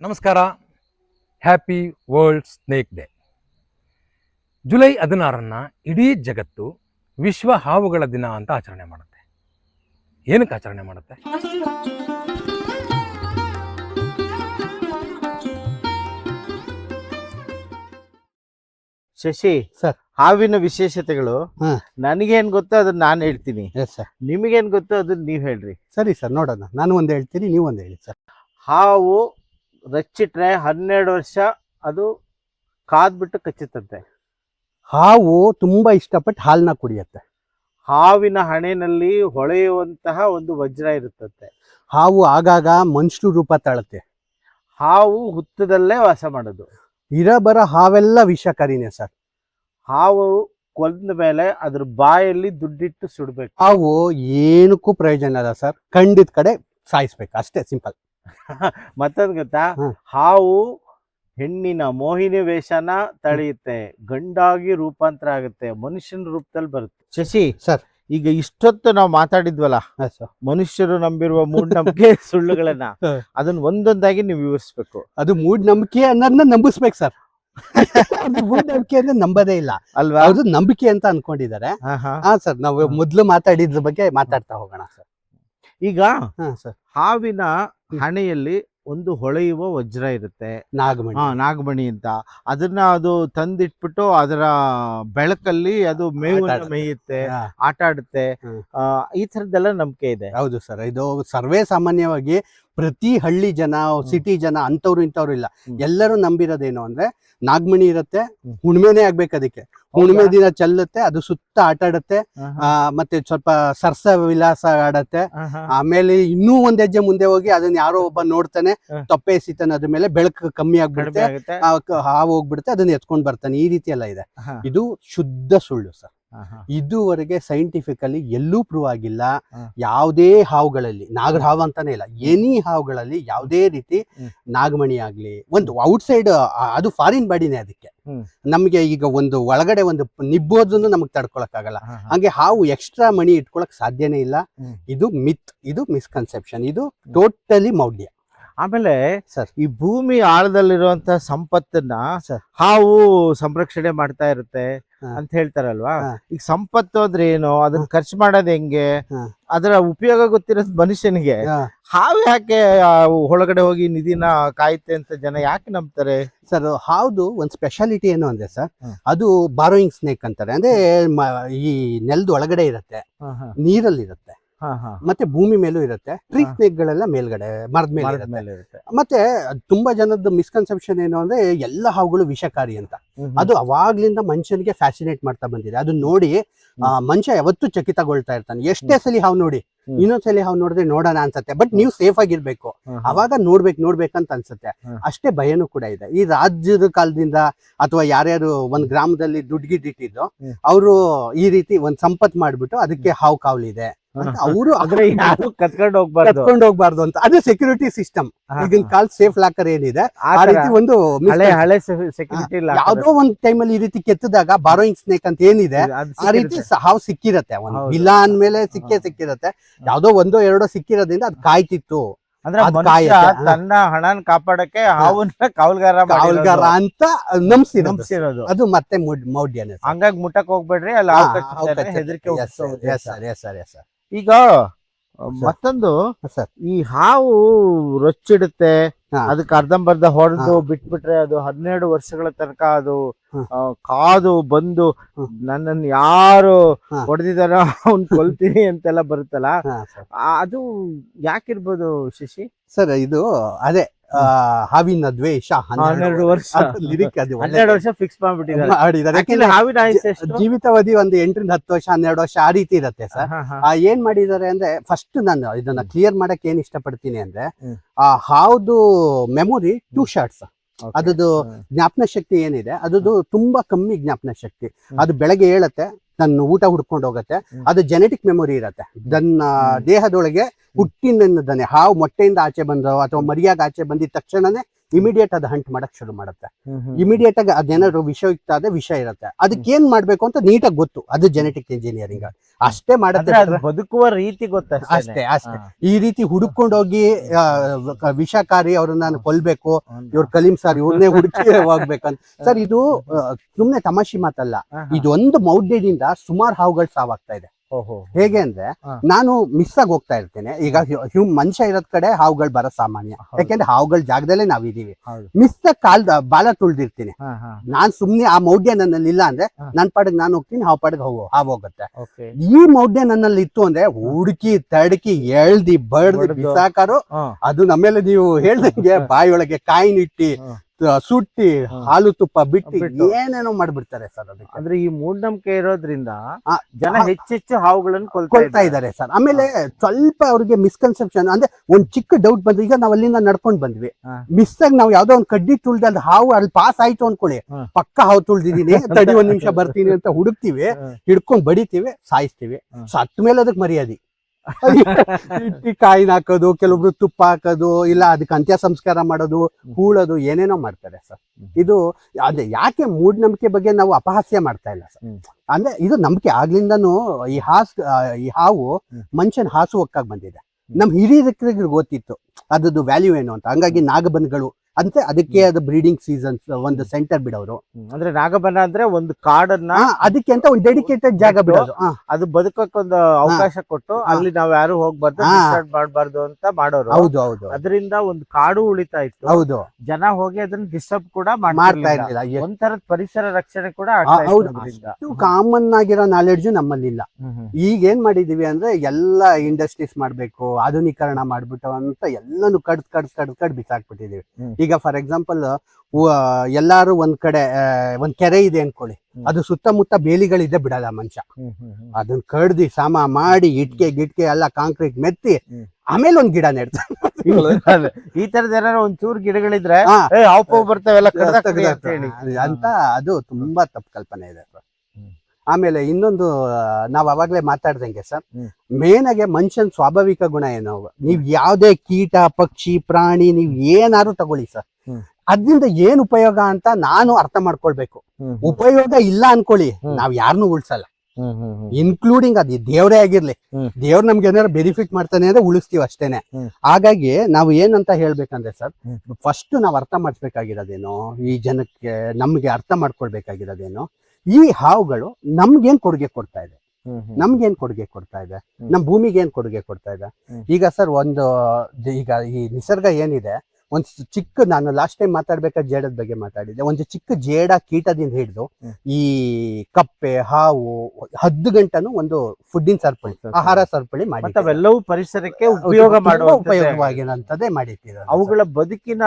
ನಮಸ್ಕಾರ. Happy world snake day July ಹದಿನಾರನ್ನ ಇಡೀ ಜಗತ್ತು ವಿಶ್ವ ಹಾವುಗಳ ದಿನ ಅಂತ ಆಚರಣೆ ಮಾಡುತ್ತೆ. ಏನಕ್ಕೆ ಆಚರಣೆ ಮಾಡುತ್ತೆ? ಶಶಿ ಸರ್. ಹಾವಿನ ವಿಶೇಷತೆಗಳು ಹಾ. ನನಗೇನ್ ಗೊತ್ತೋ ಅದನ್ನ ನಾನು ಹೇಳ್ತೀನಿ. ಎಸ್ ಸರ್ ನಿಮಗೇನ್ ಗೊತ್ತೋ ಅದನ್ನ ನೀವು ಹೇಳ್ರಿ. ಸರಿ ಸರ್ ನೋಡೋಣ. ನಾನು ಒಂದು ಹೇಳ್ತೀನಿ ನೀವು ಒಂದು ಹೇಳಿ ಸರ್. ಹಾವು ರಚ್ಚಿಟ್ರೆ ಹನ್ನೆರಡು ವರ್ಷ ಅದು ಕಾದ್ಬಿಟ್ಟು ಕಚ್ಚುತ್ತಂತೆ. ಹಾವು ತುಂಬ ಇಷ್ಟಪಟ್ಟು ಹಾಲನ್ನ ಕುಡಿಯತ್ತೆ. ಹಾವಿನ ಹಣೆಯಲ್ಲಿ ಹೊಳೆಯುವಂತಹ ಒಂದು ವಜ್ರ ಇರುತ್ತಂತೆ. ಹಾವು ಆಗಾಗ ಮನುಷ್ಯರು ರೂಪ ತಾಳುತ್ತೆ. ಹಾವು ಹುತ್ತದಲ್ಲೇ ವಾಸ ಮಾಡೋದು. ಇರಬರ ಹಾವೆಲ್ಲ ವಿಷಕಾರಿನೇ ಸರ್. ಹಾವು ಕೊಂದ ಮೇಲೆ ಅದ್ರ ಬಾಯಲ್ಲಿ ದುಡ್ಡಿಟ್ಟು ಸುಡ್ಬೇಕು. ಹಾವು ಏನಕ್ಕೂ ಪ್ರಯೋಜನ ಇಲ್ಲ ಸರ್. ಖಂಡಿತ ಕಡೆ ಸಾಯಿಸ್ಬೇಕು. ಅಷ್ಟೇ ಸಿಂಪಲ್. ಮತ್ತೊಂದು ಗೊತ್ತಾ? ಹಾವು ಹೆಣ್ಣಿನ ಮೋಹಿನಿ ವೇಷನ ತಳೆಯುತ್ತೆ ಗಂಡಾಗಿ ರೂಪಾಂತರ ಆಗುತ್ತೆ ಮನುಷ್ಯನ ರೂಪದಲ್ಲಿ ಬರುತ್ತೆ. ಶಶಿ ಸರ್. ಈಗ ಇಷ್ಟೊತ್ತು ನಾವು ಮಾತಾಡಿದ್ವಲ್ಲ ಸರ್. ಮನುಷ್ಯರು ನಂಬಿರುವ ಮೂಢನಂಬಿಕೆ ಸುಳ್ಳುಗಳನ್ನ ಅದನ್ನ ಒಂದೊಂದಾಗಿ ನೀವು ವಿವರಿಸ್ಬೇಕು. ಅದು ಮೂಢನಂಬಿಕೆ ಅನ್ನೋದನ್ನ ನಂಬಿಸ್ಬೇಕು ಸರ್. ಅದು ಮೂಢನಂಬಿಕೆ ಅಂದ್ರೆ ನಂಬದೇ ಇಲ್ಲ. ಅಲ್ವಾ? ಅದು ನಂಬಿಕೆ ಅಂತ ಅನ್ಕೊಂಡಿದ್ದಾರೆ. ಹಾ, ಸರ್ ನಾವು ಮೊದ್ಲು ಮಾತಾಡಿದ್ರ ಬಗ್ಗೆ ಮಾತಾಡ್ತಾ ಹೋಗೋಣ ಸರ್. ಈಗ ಹಾ ಸರ್. ಹಾವಿನ ಹಣೆಯಲ್ಲಿ ಒಂದು ಹೊಳೆಯುವ ವಜ್ರ ಇರುತ್ತೆ. ನಾಗಮಣಿ. ನಾಗಮಣಿ ಅಂತ. ಅದನ್ನ ಅದು ತಂದಿಟ್ಬಿಟ್ಟು ಅದರ ಬೆಳಕಲ್ಲಿ ಅದು ಮೇವು. ಮೇಯುತ್ತೆ. ಆಟ ಆಡುತ್ತೆ. ಆ, ಈ ತರದ್ದೆಲ್ಲ ನಂಬಿಕೆ ಇದೆ. ಹೌದು ಸರ್. ಇದು ಸರ್ವೇ ಸಾಮಾನ್ಯವಾಗಿ ಪ್ರತಿ ಹಳ್ಳಿ ಜನ ಸಿಟಿ ಜನ ಅಂತವ್ರು ಇಂಥವ್ರು ಇಲ್ಲ. ಎಲ್ಲರೂ ನಂಬಿರೋದೇನು ಅಂದ್ರೆ ನಾಗಮಣಿ ಇರುತ್ತೆ. ಹುಣ್ಮೆನೆ ಆಗ್ಬೇಕು ಅದಕ್ಕೆ. ಹುಣ್ಮೆ ದಿನ ಚೆಲ್ಲುತ್ತೆ ಅದು ಸುತ್ತ ಆಟ ಆಡುತ್ತೆ ಆ, ಮತ್ತೆ ಸ್ವಲ್ಪ ಸರ್ಸ ವಿಲಾಸ ಆಡತ್ತೆ. ಆಮೇಲೆ ಇನ್ನೂ ಒಂದ್ ಹೆಜ್ಜೆ ಮುಂದೆ ಹೋಗಿ ಅದನ್ನ ಯಾರೋ ಒಬ್ಬ ನೋಡ್ತಾನೆ ತಪ್ಪೆ ಎಸಿತಾನೆ ಅದ್ರ ಮೇಲೆ ಬೆಳಕು ಕಮ್ಮಿ ಆಗ್ಬಿಡುತ್ತೆ. ಹಾವು ಹೋಗ್ಬಿಡುತ್ತೆ ಅದನ್ನ ಎತ್ಕೊಂಡ್ ಬರ್ತಾನೆ. ಈ ರೀತಿ ಎಲ್ಲ ಇದೆ ಇದು ಶುದ್ಧ ಸುಳ್ಳು ಸರ್. ಇದುವರೆಗೆ ಸೈಂಟಿಫಿಕಲಿ ಎಲ್ಲೂ ಪ್ರೂವ್ ಆಗಿಲ್ಲ. ಯಾವುದೇ ಹಾವುಗಳಲ್ಲಿ ನಾಗರ ಹಾವು ಅಂತಾನೆ ಇಲ್ಲ ಎನಿ ಹಾವುಗಳಲ್ಲಿ ಯಾವುದೇ ರೀತಿ ನಾಗಮಣಿ ಆಗ್ಲಿ ಒಂದು ಔಟ್ಸೈಡ್ ಅದು ಫಾರಿನ್ ಬಾಡಿನೇ ಅದಕ್ಕೆ. ನಮಗೆ ಈಗ ಒಂದು ಒಳಗಡೆ ಒಂದು ನಿಬ್ಬೋದನ್ನು ನಮಗೆ ತಡ್ಕೊಳಕ್ ಆಗಲ್ಲ. ಹಾಗೆ ಹಾವು ಎಕ್ಸ್ಟ್ರಾ ಮಣಿ ಇಟ್ಕೊಳಕ್ ಸಾಧ್ಯನೇ ಇಲ್ಲ ಇದು ಮಿತ್ ಇದು ಮಿಸ್ಕನ್ಸೆಪ್ಷನ್ ಇದು ಟೋಟಲಿ ಮೌಢ್ಯ ಆಮೇಲೆ ಸರ್. ಈ ಭೂಮಿ ಆಳದಲ್ಲಿರುವಂತಹ ಸಂಪತ್ತನ್ನ ಸರ್. ಹಾವು ಸಂರಕ್ಷಣೆ ಮಾಡ್ತಾ ಇರುತ್ತೆ. ಅಂತ ಹೇಳ್ತಾರಲ್ವಾ. ಈಗ ಸಂಪತ್ತು ಅಂದ್ರೆ ಏನು? ಅದನ್ನ ಖರ್ಚು ಮಾಡೋದ್ ಹೆಂಗೆ? ಅದರ ಉಪಯೋಗ ಗೊತ್ತಿರೋದು ಮನುಷ್ಯನಿಗೆ. ಹಾವು ಯಾಕೆ ಒಳಗಡೆ ಹೋಗಿ ನಿಧಿನ ಕಾಯುತ್ತೆ ಅಂತ ಜನ ಯಾಕೆ ನಂಬ್ತಾರೆ? ಸರ್ ಹಾವ್ದು ಒಂದು ಸ್ಪೆಷಾಲಿಟಿ ಏನು ಅಂದ್ರೆ ಸರ್ ಅದು ಬಾರೋಯಿಂಗ್ ಸ್ನೇಕ್ ಅಂತಾರೆ. ಅಂದ್ರೆ ಈ ನೆಲದ ಒಳಗಡೆ ಇರುತ್ತೆ. ನೀರಲ್ಲಿ ಇರುತ್ತೆ. ಮತ್ತೆ ಭೂಮಿ ಮೇಲೂ ಇರುತ್ತೆ. ಟ್ರೀ. ಸ್ನೇಕ್ ಗಳೆಲ್ಲ ಮೇಲ್ಗಡೆ ಮರದ ಮೇಲೆ ಇರುತ್ತೆ. ಮತ್ತೆ ತುಂಬಾ ಜನದ ಮಿಸ್ಕನ್ಸೆಪ್ಷನ್ ಏನು ಅಂದ್ರೆ ಎಲ್ಲ ಹಾವುಗಳು ವಿಷಕಾರಿ ಅಂತ. ಅದು ಅವಾಗ್ಲಿಂದ ಮನುಷ್ಯನಿಗೆ ಫ್ಯಾಸಿನೇಟ್ ಮಾಡ್ತಾ ಬಂದಿದೆ. ಅದು ನೋಡಿ ಆ, ಮನುಷ್ಯ ಯಾವತ್ತೂ ಚಕಿತಗೊಳ್ತಾ ಇರ್ತಾನೆ. ಎಷ್ಟೇ ಸಲಿ ಹಾವು ನೋಡಿ ಇನ್ನೊಂದ್ ಇನ್ನೊಂದ್ಸಲಿ ಹಾವು ನೋಡಿದ್ರೆ ನೋಡೋಣ ಅನ್ಸತ್ತೆ. ಬಟ್ ನೀವು ಸೇಫ್ ಆಗಿರ್ಬೇಕು. ಅವಾಗ ನೋಡ್ಬೇಕು ನೋಡ್ಬೇಕಂತ ಅನ್ಸುತ್ತೆ. ಅಷ್ಟೇ ಭಯನೂ ಕೂಡ ಇದೆ. ಈ ರಾಜ್ಯದ ಕಾಲದಿಂದ ಅಥವಾ ಯಾರ್ಯಾರು ಒಂದ್ ಗ್ರಾಮದಲ್ಲಿ ದುಡ್ಡು ಗಿಟ್ಟಿದ್ದು ಹ್ಮ್. ಅವರು ಈ ರೀತಿ ಒಂದ್ ಸಂಪತ್ ಮಾಡ್ಬಿಟ್ಟು ಅದಕ್ಕೆ ಹಾವು ಕಾವಲಿದೆ. ಅವರು ಕತ್ಕೊಂಡು ಹೋಗ್ಬಾರ್ದು? ಕತ್ಕೊಂಡು ಹೋಗ್ಬಾರ್ದು ಅಂತ. ಅದೇ ಸೆಕ್ಯೂರಿಟಿ ಸಿಸ್ಟಮ್ ಈಗಿನ ಕಾಲ ಸೇಫ್ ಲಾಕರ್ ಏನಿದೆ ಆ ರೀತಿ ಒಂದು ಹಳೆ ಹಳೆ ಸೆಕ್ಯೂರಿಟಿ ಇಲ್ಲ ಯಾವ್ದೋ ಒಂದ್ ಟೈಮಲ್ಲಿ ಈ ರೀತಿ ಕೆತ್ತದಾಗ ಬಾರೋಯಿಂಗ್ ಸ್ನೇಕ್ ಅಂತ ಏನಿದೆ ಆ ರೀತಿ ಹಾವ್ ಸಿಕ್ಕಿರತ್ತೆ. ಒಂದು. ವಿಲ ಅಂದ್ಮೇಲೆ ಸಿಕ್ಕೇ. ಸಿಕ್ಕಿರತ್ತೆ. ಯಾವ್ದೋ ಒಂದೋ ಎರಡೋ ಸಿಕ್ಕಿರೋದ್ರಿಂದ ಅದ್ ಕಾಯ್ತಿತ್ತು. ಅಂದ್ರೆ ತನ್ನ ಹಣನ ಕಾಪಾಡಕ್ಕೆ ಹಾವನ್ನ ಕಾವಲ್ಗಾರ ಕಾವಲ್ಗಾರ ಅಂತ ನಂಬಿಸಿ ನಂಬಿಸಿರೋದು. ಅದು ಮತ್ತೆ ಮೌಢ್- ಮೌಢ್ಯನೇ ಸರ್. ಹಂಗಾಗಿ ಮುಟ್ಟಕ್ ಹೋಗ್ಬೇಡ್ರಿ ಅಲ್ಲಿ. ಹೆದರಿಕೆ Yes, ಹುಟ್ಟಿಸೋ sir. ಉದ್ದೇಶ. Yes, ಈಗ ಮತ್ತೊಂದು ಸರ್. ಈ ಹಾವು ರೊಚ್ಚಿಡುತ್ತೆ. ಅದಕ್ಕೆ ಅರ್ಧಂಬರ್ಧ ಹೊಡೆದು. ಬಿಟ್ಬಿಟ್ರೆ ಅದು ಹನ್ನೆರಡು ವರ್ಷಗಳ ತನಕ ಅದು ಕಾದು ಬಂದು ನನ್ನ ನನ್ನನ್ನು ಯಾರು. ಹೊಡೆದಿದಾರೋ ಅವ್ನ್ ಕೊಲ್ತೀನಿ ಅಂತೆಲ್ಲ ಬರುತ್ತಲ್ಲ ಅದು ಯಾಕಿರ್ಬೋದು ಶಶಿ ಸರ್ ಇದು ಅದೇ ಹಾವಿನ ದ್ವೇಷ ಹನ್ನೆರಡು ವರ್ಷ. ಲಿರಿಕ್ ಅದು ಹನ್ನೆರಡು ವರ್ಷ ಫಿಕ್ಸ್ ಮಾಡ್ಬಿಟ್ಟಿದ್ದಾರೆ. ಹಾವಿನ ಜೀವಿತಾವಧಿ ಒಂದು ಎಂಟರಿಂದ ಹತ್ತು ವರ್ಷ ಹನ್ನೆರಡು ವರ್ಷ ಆ ರೀತಿ ಇರುತ್ತೆ ಸರ್. ಆ ಏನ್ ಮಾಡಿದ್ದಾರೆ ಅಂದ್ರೆ ಫಸ್ಟ್ ನಾನು ಇದನ್ನ ಕ್ಲಿಯರ್ ಮಾಡಕ್ ಏನ್ ಇಷ್ಟಪಡ್ತೀನಿ ಅಂದ್ರೆ ಆ ಹಾವ್ದು ಮೆಮೊರಿ ಟೂ ಶಾರ್ಟ್ಸ್. ಅದದು. ಜ್ಞಾಪನ ಶಕ್ತಿ ಏನಿದೆ ಅದದು ತುಂಬಾ ಕಮ್ಮಿ ಜ್ಞಾಪನ ಶಕ್ತಿ. ಅದು ಬೆಳಗ್ಗೆ ಹೇಳತ್ತೆ ತನ್ನ ಊಟ ಹುಡ್ಕೊಂಡು ಹೋಗುತ್ತೆ. ಅದು ಜೆನೆಟಿಕ್ ಮೆಮೊರಿ ಇರತ್ತೆ. ನನ್ನ. ದೇಹದೊಳಗೆ ಹುಟ್ಟಿನಿಂದನೇ ಹಾವು ಮೊಟ್ಟೆಯಿಂದ ಆಚೆ ಬಂದೋ ಅಥವಾ ಮರಿಯಾಗ ಆಚೆ ಬಂದಿದ ತಕ್ಷಣನೇ ಇಮಿಡಿಯೇಟ್ ಅದು ಹಂಟ್ ಮಾಡಕ್ ಶುರು ಮಾಡುತ್ತೆ. ಇಮಿಡಿಯೇಟ್ ಆಗಿ ಅದೇನಾದ್ರು ವಿಷಯುಕ್ತ ಆದ ವಿಷಯ ಇರುತ್ತೆ. ಅದಕ್ಕೆ ಏನ್ ಮಾಡ್ಬೇಕು ಅಂತ ನೀಟಾಗಿ ಗೊತ್ತು. ಅದು ಜೆನೆಟಿಕ್ ಇಂಜಿನಿಯರಿಂಗ್ ಅಷ್ಟೇ ಮಾಡುತ್ತೆ ಬದುಕುವ ರೀತಿ ಗೊತ್ತ ಅಷ್ಟೇ ಅಷ್ಟೇ. ಈ ರೀತಿ ಹುಡುಕೊಂಡೋಗಿ ವಿಷಕಾರಿ ಅವ್ರನ್ನ ನಾನು ಕೊಲ್ಬೇಕು ಇವ್ರ ಕಲೀಂ ಸರ್ ಇವ್ರನ್ನೇ ಹುಡುಕಿ ಹೋಗ್ಬೇಕಂತ. ಸರ್ ಇದು ಸುಮ್ನೆ ತಮಾಷೆ ಮಾತಲ್ಲ. ಇದೊಂದು ಮೌಢ್ಯದಿಂದ ಸುಮಾರು ಹಾವುಗಳು ಸಾವಾಗ್ತಾ ಇದೆ. ಹೇಗೆ ಅಂದ್ರೆ ನಾನು ಮಿಸ್ ಆಗಿ ಹೋಗ್ತಾ ಇರ್ತೇನೆ. ಈಗ ಹ್ಯೂಮ್ ಮನುಷ್ಯ ಇರೋದ್ ಕಡೆ ಹಾವುಗಳು ಬರೋ ಸಾಮಾನ್ಯ. ಯಾಕೆಂದ್ರೆ ಹಾವುಗಳ ಜಾಗದಲ್ಲೇ ನಾವಿದೀವಿ. ಮಿಸ್ ಕಾಲ್ದ ಕಾಲ್ ಬಾಲ ತುಳ್ದಿರ್ತೀನಿ. ನಾನ್ ಸುಮ್ನೆ ಆ ಮೌಢ್ಯ ನನ್ನಲ್ಲಿ ಇಲ್ಲ ಅಂದ್ರೆ ನನ್ನ ನನ್ ಪಾಡಿಗೆ ನಾನು ಹೋಗ್ತೀನಿ ಹಾವು ಪಾಡಿಗೆ ಹೋಗು ಹಾವು ಹೋಗುತ್ತೆ. ಈ ಮೌಢ್ಯ ನನ್ನಲ್ಲಿ ಇತ್ತು ಅಂದ್ರೆ ಹುಡುಕಿ ತಡಕಿ ಎಳ್ದಿ ಬಡ್ದು. ಬಿಸಾಕಾರು ಅದು ನಮ್ಮೇಲೆ ನೀವು ಹೇಳ್ದಂಗೆ ಬಾಯಿಯೊಳಗೆ ಕಾಯಿನಿಟ್ಟಿ ಸುಟ್ಟಿ. ಹಾಲು ತುಪ್ಪ ಬಿಟ್ಟು. ಏನೇನೋ ಮಾಡ್ಬಿಡ್ತಾರೆ ಸರ್ ಅದಕ್ಕೆ. ಅಂದ್ರೆ ಈ ಮೂಢನಂಬಿಕೆ ಇರೋದ್ರಿಂದ ಜನ ಹೆಚ್ಚೆಚ್ಚು ಹಾವುಗಳನ್ನು ಕೊಳ್ತಾ ಇದ್ದಾರೆ. ಸರ್. ಆಮೇಲೆ ಸ್ವಲ್ಪ ಅವ್ರಿಗೆ ಮಿಸ್ಕನ್ಸೆಪ್ಷನ್ ಅಂದ್ರೆ ಒಂದ್ ಚಿಕ್ಕ ಡೌಟ್ ಬಂದ್ರೆ ಈಗ ನಾವ್ ಅಲ್ಲಿಂದ ನಡ್ಕೊಂಡ್ ಬಂದ್ವಿ. ಮಿಸ್ ಆಗಿ ನಾವ್ ಯಾವ್ದೋ ಒಂದ್ ಕಡ್ಡಿ ತುಳ್ದ ಅಲ್ಲಿ ಹಾವು ಅಲ್ಲಿ ಪಾಸ್ ಆಯ್ತು ಅನ್ಕೊಳ್ಳಿ. ಪಕ್ಕ ಹಾವು ತುಳ್ದಿದೀನಿ ತಡಿ ಒಂದ್ ನಿಮಿಷ ಬರ್ತೀನಿ ಅಂತ ಹುಡುಕ್ತಿವಿ. ಹಿಡ್ಕೊಂಡ್ ಬಡಿತೀವಿ ಸಾಯಿಸ್ತೀವಿ. ಸೊ ಸತ್ ಮೇಲೆ ಅದಕ್ಕೆ ಮರ್ಯಾದೆ. ಇಟ್ಟಿ ಕಾಯಿನ ಹಾಕೋದು ಕೆಲವೊಬ್ರು ತುಪ್ಪ ಹಾಕೋದು ಇಲ್ಲ ಅದಕ್ಕೆ ಅಂತ್ಯ ಸಂಸ್ಕಾರ ಮಾಡೋದು ಹೂಳೋದು ಏನೇನೋ ಮಾಡ್ತಾರೆ ಸರ್. ಇದು ಅದೇ ಯಾಕೆ ಮೂಢನಂಬಿಕೆ ಬಗ್ಗೆ ನಾವು ಅಪಹಾಸ್ಯ ಮಾಡ್ತಾ ಇಲ್ಲ ಸರ್. ಅಂದ್ರೆ ಇದು ನಂಬಿಕೆ ಆಗ್ಲಿಂದನೂ ಈ ಹಾಸ್ ಈ ಹಾವು ಮನುಷ್ಯನ ಹಾಸು ಒಕ್ಕಾಗಿ ಬಂದಿದೆ ನಮ್ ಹಿರಿಯರಿಗೆ ಗೊತ್ತಿತ್ತು. ಅದ್ರದ್ದು ವ್ಯಾಲ್ಯೂ ಏನು ಅಂತ. ಹಂಗಾಗಿ ನಾಗಬನ್ಗಳು ಅಂತೆ ಅದಕ್ಕೆ ಅದು ಬ್ರೀಡಿಂಗ್ ಸೀಸನ್ಸ್ ಒಂದು ಸೆಂಟರ್ ಬಿಡೋರು. ಅಂದ್ರೆ ನಾಗಬನ ಅಂದ್ರೆ ಒಂದು ಕಾಡನ್ನ ಅದಕ್ಕೆ ಅಂತ ಒಂದು ಡೆಡಿಕೇಟೆಡ್ ಜಾಗ ಬಿಡೋದು. ಅದು ಬದುಕಕ್ಕೊಂದು ಅವಕಾಶ ಕೊಟ್ಟು ಅಲ್ಲಿ ನಾವ್ ಯಾರು ಹೋಗ್ಬಾರ್ದು ಮಾಡಬಾರ್ದು ಅಂತ ಮಾಡೋರು. ಹೌದು ಹೌದು. ಅದರಿಂದ ಒಂದು ಕಾಡು ಉಳಿತಾ ಇತ್ತು. ಹೌದು. ಜನ ಹೋಗಿ ಅದನ್ನ ಡಿಸ್ಟರ್ಬ್ ಕೂಡ ಮಾಡ್ತಾ ಇರ್ಲಿಲ್ಲ. ಒಂಥರದ ಪರಿಸರ ರಕ್ಷಣೆ ಕೂಡ ಹೌದು. ಕಾಮನ್ ಆಗಿರೋ ನಾಲೆಡ್ಜು ನಮ್ಮಲ್ಲಿಲ್ಲ. ಈಗ ಏನ್ ಮಾಡಿದೀವಿ ಅಂದ್ರೆ ಎಲ್ಲ ಇಂಡಸ್ಟ್ರೀಸ್ ಮಾಡ್ಬೇಕು ಆಧುನೀಕರಣ ಮಾಡ್ಬಿಟ್ಟು ಅಂತ ಎಲ್ಲಾನು ಕಡ್ದ್ ಕಡ್ದ್ ಕಡ್ದ್ ಕಡ್ ಬಿಸಾಕ್ಬಿಟ್ಟಿದೀವಿ. ಈಗ ಫಾರ್ ಎಕ್ಸಾಂಪಲ್ ಎಲ್ಲಾರು ಒಂದ್ ಕಡೆ ಒಂದ್ ಕೆರೆ ಇದೆ ಅನ್ಕೊಳ್ಳಿ. ಅದು ಸುತ್ತಮುತ್ತ ಬೇಲಿಗಳಿದೆ ಬಿಡಲ್ಲ ಮನುಷ್ಯ. ಅದನ್ನ ಕಡ್ದಿ ಸಮ ಮಾಡಿ ಇಟ್ಕೆ ಗಿಟ್ಕೆ ಎಲ್ಲ ಕಾಂಕ್ರೀಟ್ ಮೆತ್ತಿ. ಆಮೇಲೆ ಒಂದ್ ಗಿಡ ನೆಡ್ತಾರೆ ಈ ತರದ ಏನಾರ ಒಂಚೂರು ಗಿಡಗಳಿದ್ರೆ ಅಂತ ಹೇಳಿ ಅಂತ ಅದು ತುಂಬಾ ತಪ್ಪು ಕಲ್ಪನೆ ಇದೆ. ಆಮೇಲೆ ಇನ್ನೊಂದು ನಾವು ಅವಾಗ್ಲೇ ಮಾತಾಡ್ದಂಗೆ ಸರ್. ಮೇನ್ ಆಗಿ ಮನುಷ್ಯನ್ ಸ್ವಾಭಾವಿಕ ಗುಣ ಏನು ನೀವ್ ಯಾವುದೇ ಕೀಟ ಪಕ್ಷಿ ಪ್ರಾಣಿ ನೀವ್ ಏನಾದ್ರು ತಗೊಳ್ಳಿ ಸರ್. ಅದ್ರಿಂದ ಏನ್ ಉಪಯೋಗ ಅಂತ ನಾನು ಅರ್ಥ ಮಾಡ್ಕೊಳ್ಬೇಕು. ಉಪಯೋಗ ಇಲ್ಲ ಅನ್ಕೊಳ್ಳಿ. ನಾವ್ ಯಾರನ್ನೂ ಉಳ್ಸಲ್ಲ. ಇನ್ಕ್ಲೂಡಿಂಗ್ ಅದು ದೇವರೇ ಆಗಿರ್ಲಿ. ದೇವ್ರ ನಮ್ಗೆ ಏನಾದ್ರು ಬೆನಿಫಿಟ್ ಮಾಡ್ತಾನೆ ಅಂದ್ರೆ ಉಳಿಸ್ತೀವಿ ಅಷ್ಟೇನೆ. ಹಾಗಾಗಿ ನಾವು ಏನಂತ ಹೇಳ್ಬೇಕಂದ್ರೆ ಸರ್ ಫಸ್ಟ್ ನಾವು ಅರ್ಥ ಮಾಡಿಸ್ಬೇಕಾಗಿರೋದೇನು ಈ ಜನಕ್ಕೆ ನಮ್ಗೆ ಅರ್ಥ ಮಾಡ್ಕೊಳ್ಬೇಕಾಗಿರೋದೇನು ಈ ಹಾವುಗಳು ನಮ್ಗೇನ್ ಕೊಡುಗೆ ಕೊಡ್ತಾ ಇದೆ. ನಮ್ಗೇನ್ ಕೊಡುಗೆ ಕೊಡ್ತಾ ಇದೆ. ನಮ್ ಭೂಮಿಗೆ ಏನ್ ಕೊಡುಗೆ ಕೊಡ್ತಾ ಇದೆ ಈಗ ಸರ್ ಒಂದು ಈಗ ಈ ನಿಸರ್ಗ ಏನಿದೆ ಒಂದ್ ಚಿಕ್ಕ ನಾನು ಲಾಸ್ಟ್ ಟೈಮ್ ಮಾತಾಡ್ಬೇಕಾದ್ರೆ ಜೇಡದ ಬಗ್ಗೆ ಮಾತಾಡಿದ್ದೆ. ಒಂದು ಚಿಕ್ಕ ಜೇಡ ಕೀಟದಿಂದ ಹಿಡಿದು ಈ ಕಪ್ಪೆ ಹಾವು ಹದ್ದು ಗಂಟನು ಒಂದು ಫುಡ್ಡಿನ ಸರಪಳಿ. ಆಹಾರ ಸರಪಳಿ ಮಾಡಿ ಅವೆಲ್ಲವೂ ಪರಿಸರಕ್ಕೆ ಉಪಯೋಗ ಮಾಡುವ ಉಪಯೋಗವಾಗಿರೋಂಥದ್ದೇ ಮಾಡಿಟ್ಟಿದ್ದಾರೆ ಅವುಗಳ ಬದುಕಿನ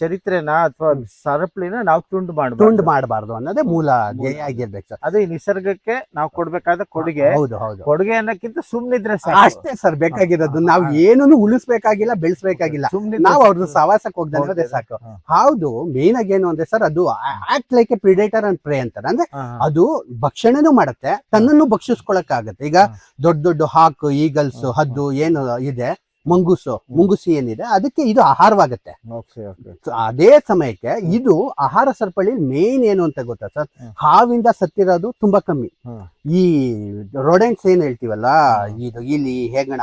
ಚರಿತ್ರೆನ ಅಥವಾ ಸರಪಳಿನ ನಾವು ತುಂಡು ತುಂಡು ಮಾಡಬಾರ್ದು ಅನ್ನೋದೇ ಮೂಲ ಧ್ಯೇಯ ಆಗಿರ್ಬೇಕು ಸರ್. ಅದೇ ಈ ನಿಸರ್ಗಕ್ಕೆ ನಾವು ಕೊಡ್ಬೇಕಾದ ಕೊಡುಗೆ. ಹೌದು ಹೌದು. ಕೊಡುಗೆ ಅನ್ನಕ್ಕಿಂತ ಸುಮ್ನಿದ್ರೆ ಸಾಕು. ಅಷ್ಟೇ ಸರ್ ಬೇಕಾಗಿರೋದು. ನಾವು ಏನನ್ನು ಉಳಿಸ್ಬೇಕಾಗಿಲ್ಲ ಬೆಳೆಸ್ಬೇಕಾಗಿಲ್ಲ. ಸುಮ್ಮನೆ ನಾವು ಅವ್ರದ್ದು ಸವಾಸಕ್ಕೆ ಹೋಗ್ದೆ ಅನ್ನೋದೇ ಸಾಕು. ಹೌದು ಮೇನ್ ಆಗಿ ಏನು ಅಂದ್ರೆ ಸರ್ ಅದು act like a predator and prey ಅಂತಾರೆ. ಅಂದ್ರೆ. ಅದು ಭಕ್ಷಣೆನೂ ಮಾಡುತ್ತೆ ತನ್ನನ್ನು ಭಕ್ಷಿಸ್ಕೊಳಕ್ ಆಗತ್ತೆ ಈಗ ದೊಡ್ಡ ದೊಡ್ಡ ಹಾಕು ಈಗಲ್ಸ್ ಹದ್ದು ಏನು ಇದೆ ಮಂಗುಸು ಮುಂಗುಸಿ ಏನಿದೆ ಅದಕ್ಕೆ ಇದು ಆಹಾರವಾಗುತ್ತೆ. ಅದೇ ಸಮಯಕ್ಕೆ ಇದು ಆಹಾರ ಸರಪಳಿ ಮೇನ್ ಏನು ಅಂತ ಗೊತ್ತಾ ಸರ್? ಹಾವಿಂದ ಸತ್ತಿರೋದು ತುಂಬಾ ಕಮ್ಮಿ. ಈ ರೊಡೆಂಟ್ಸ್ ಏನ್ ಹೇಳ್ತೀವಲ್ಲ. ಇದು ಇಲಿ ಹೆಗಣ.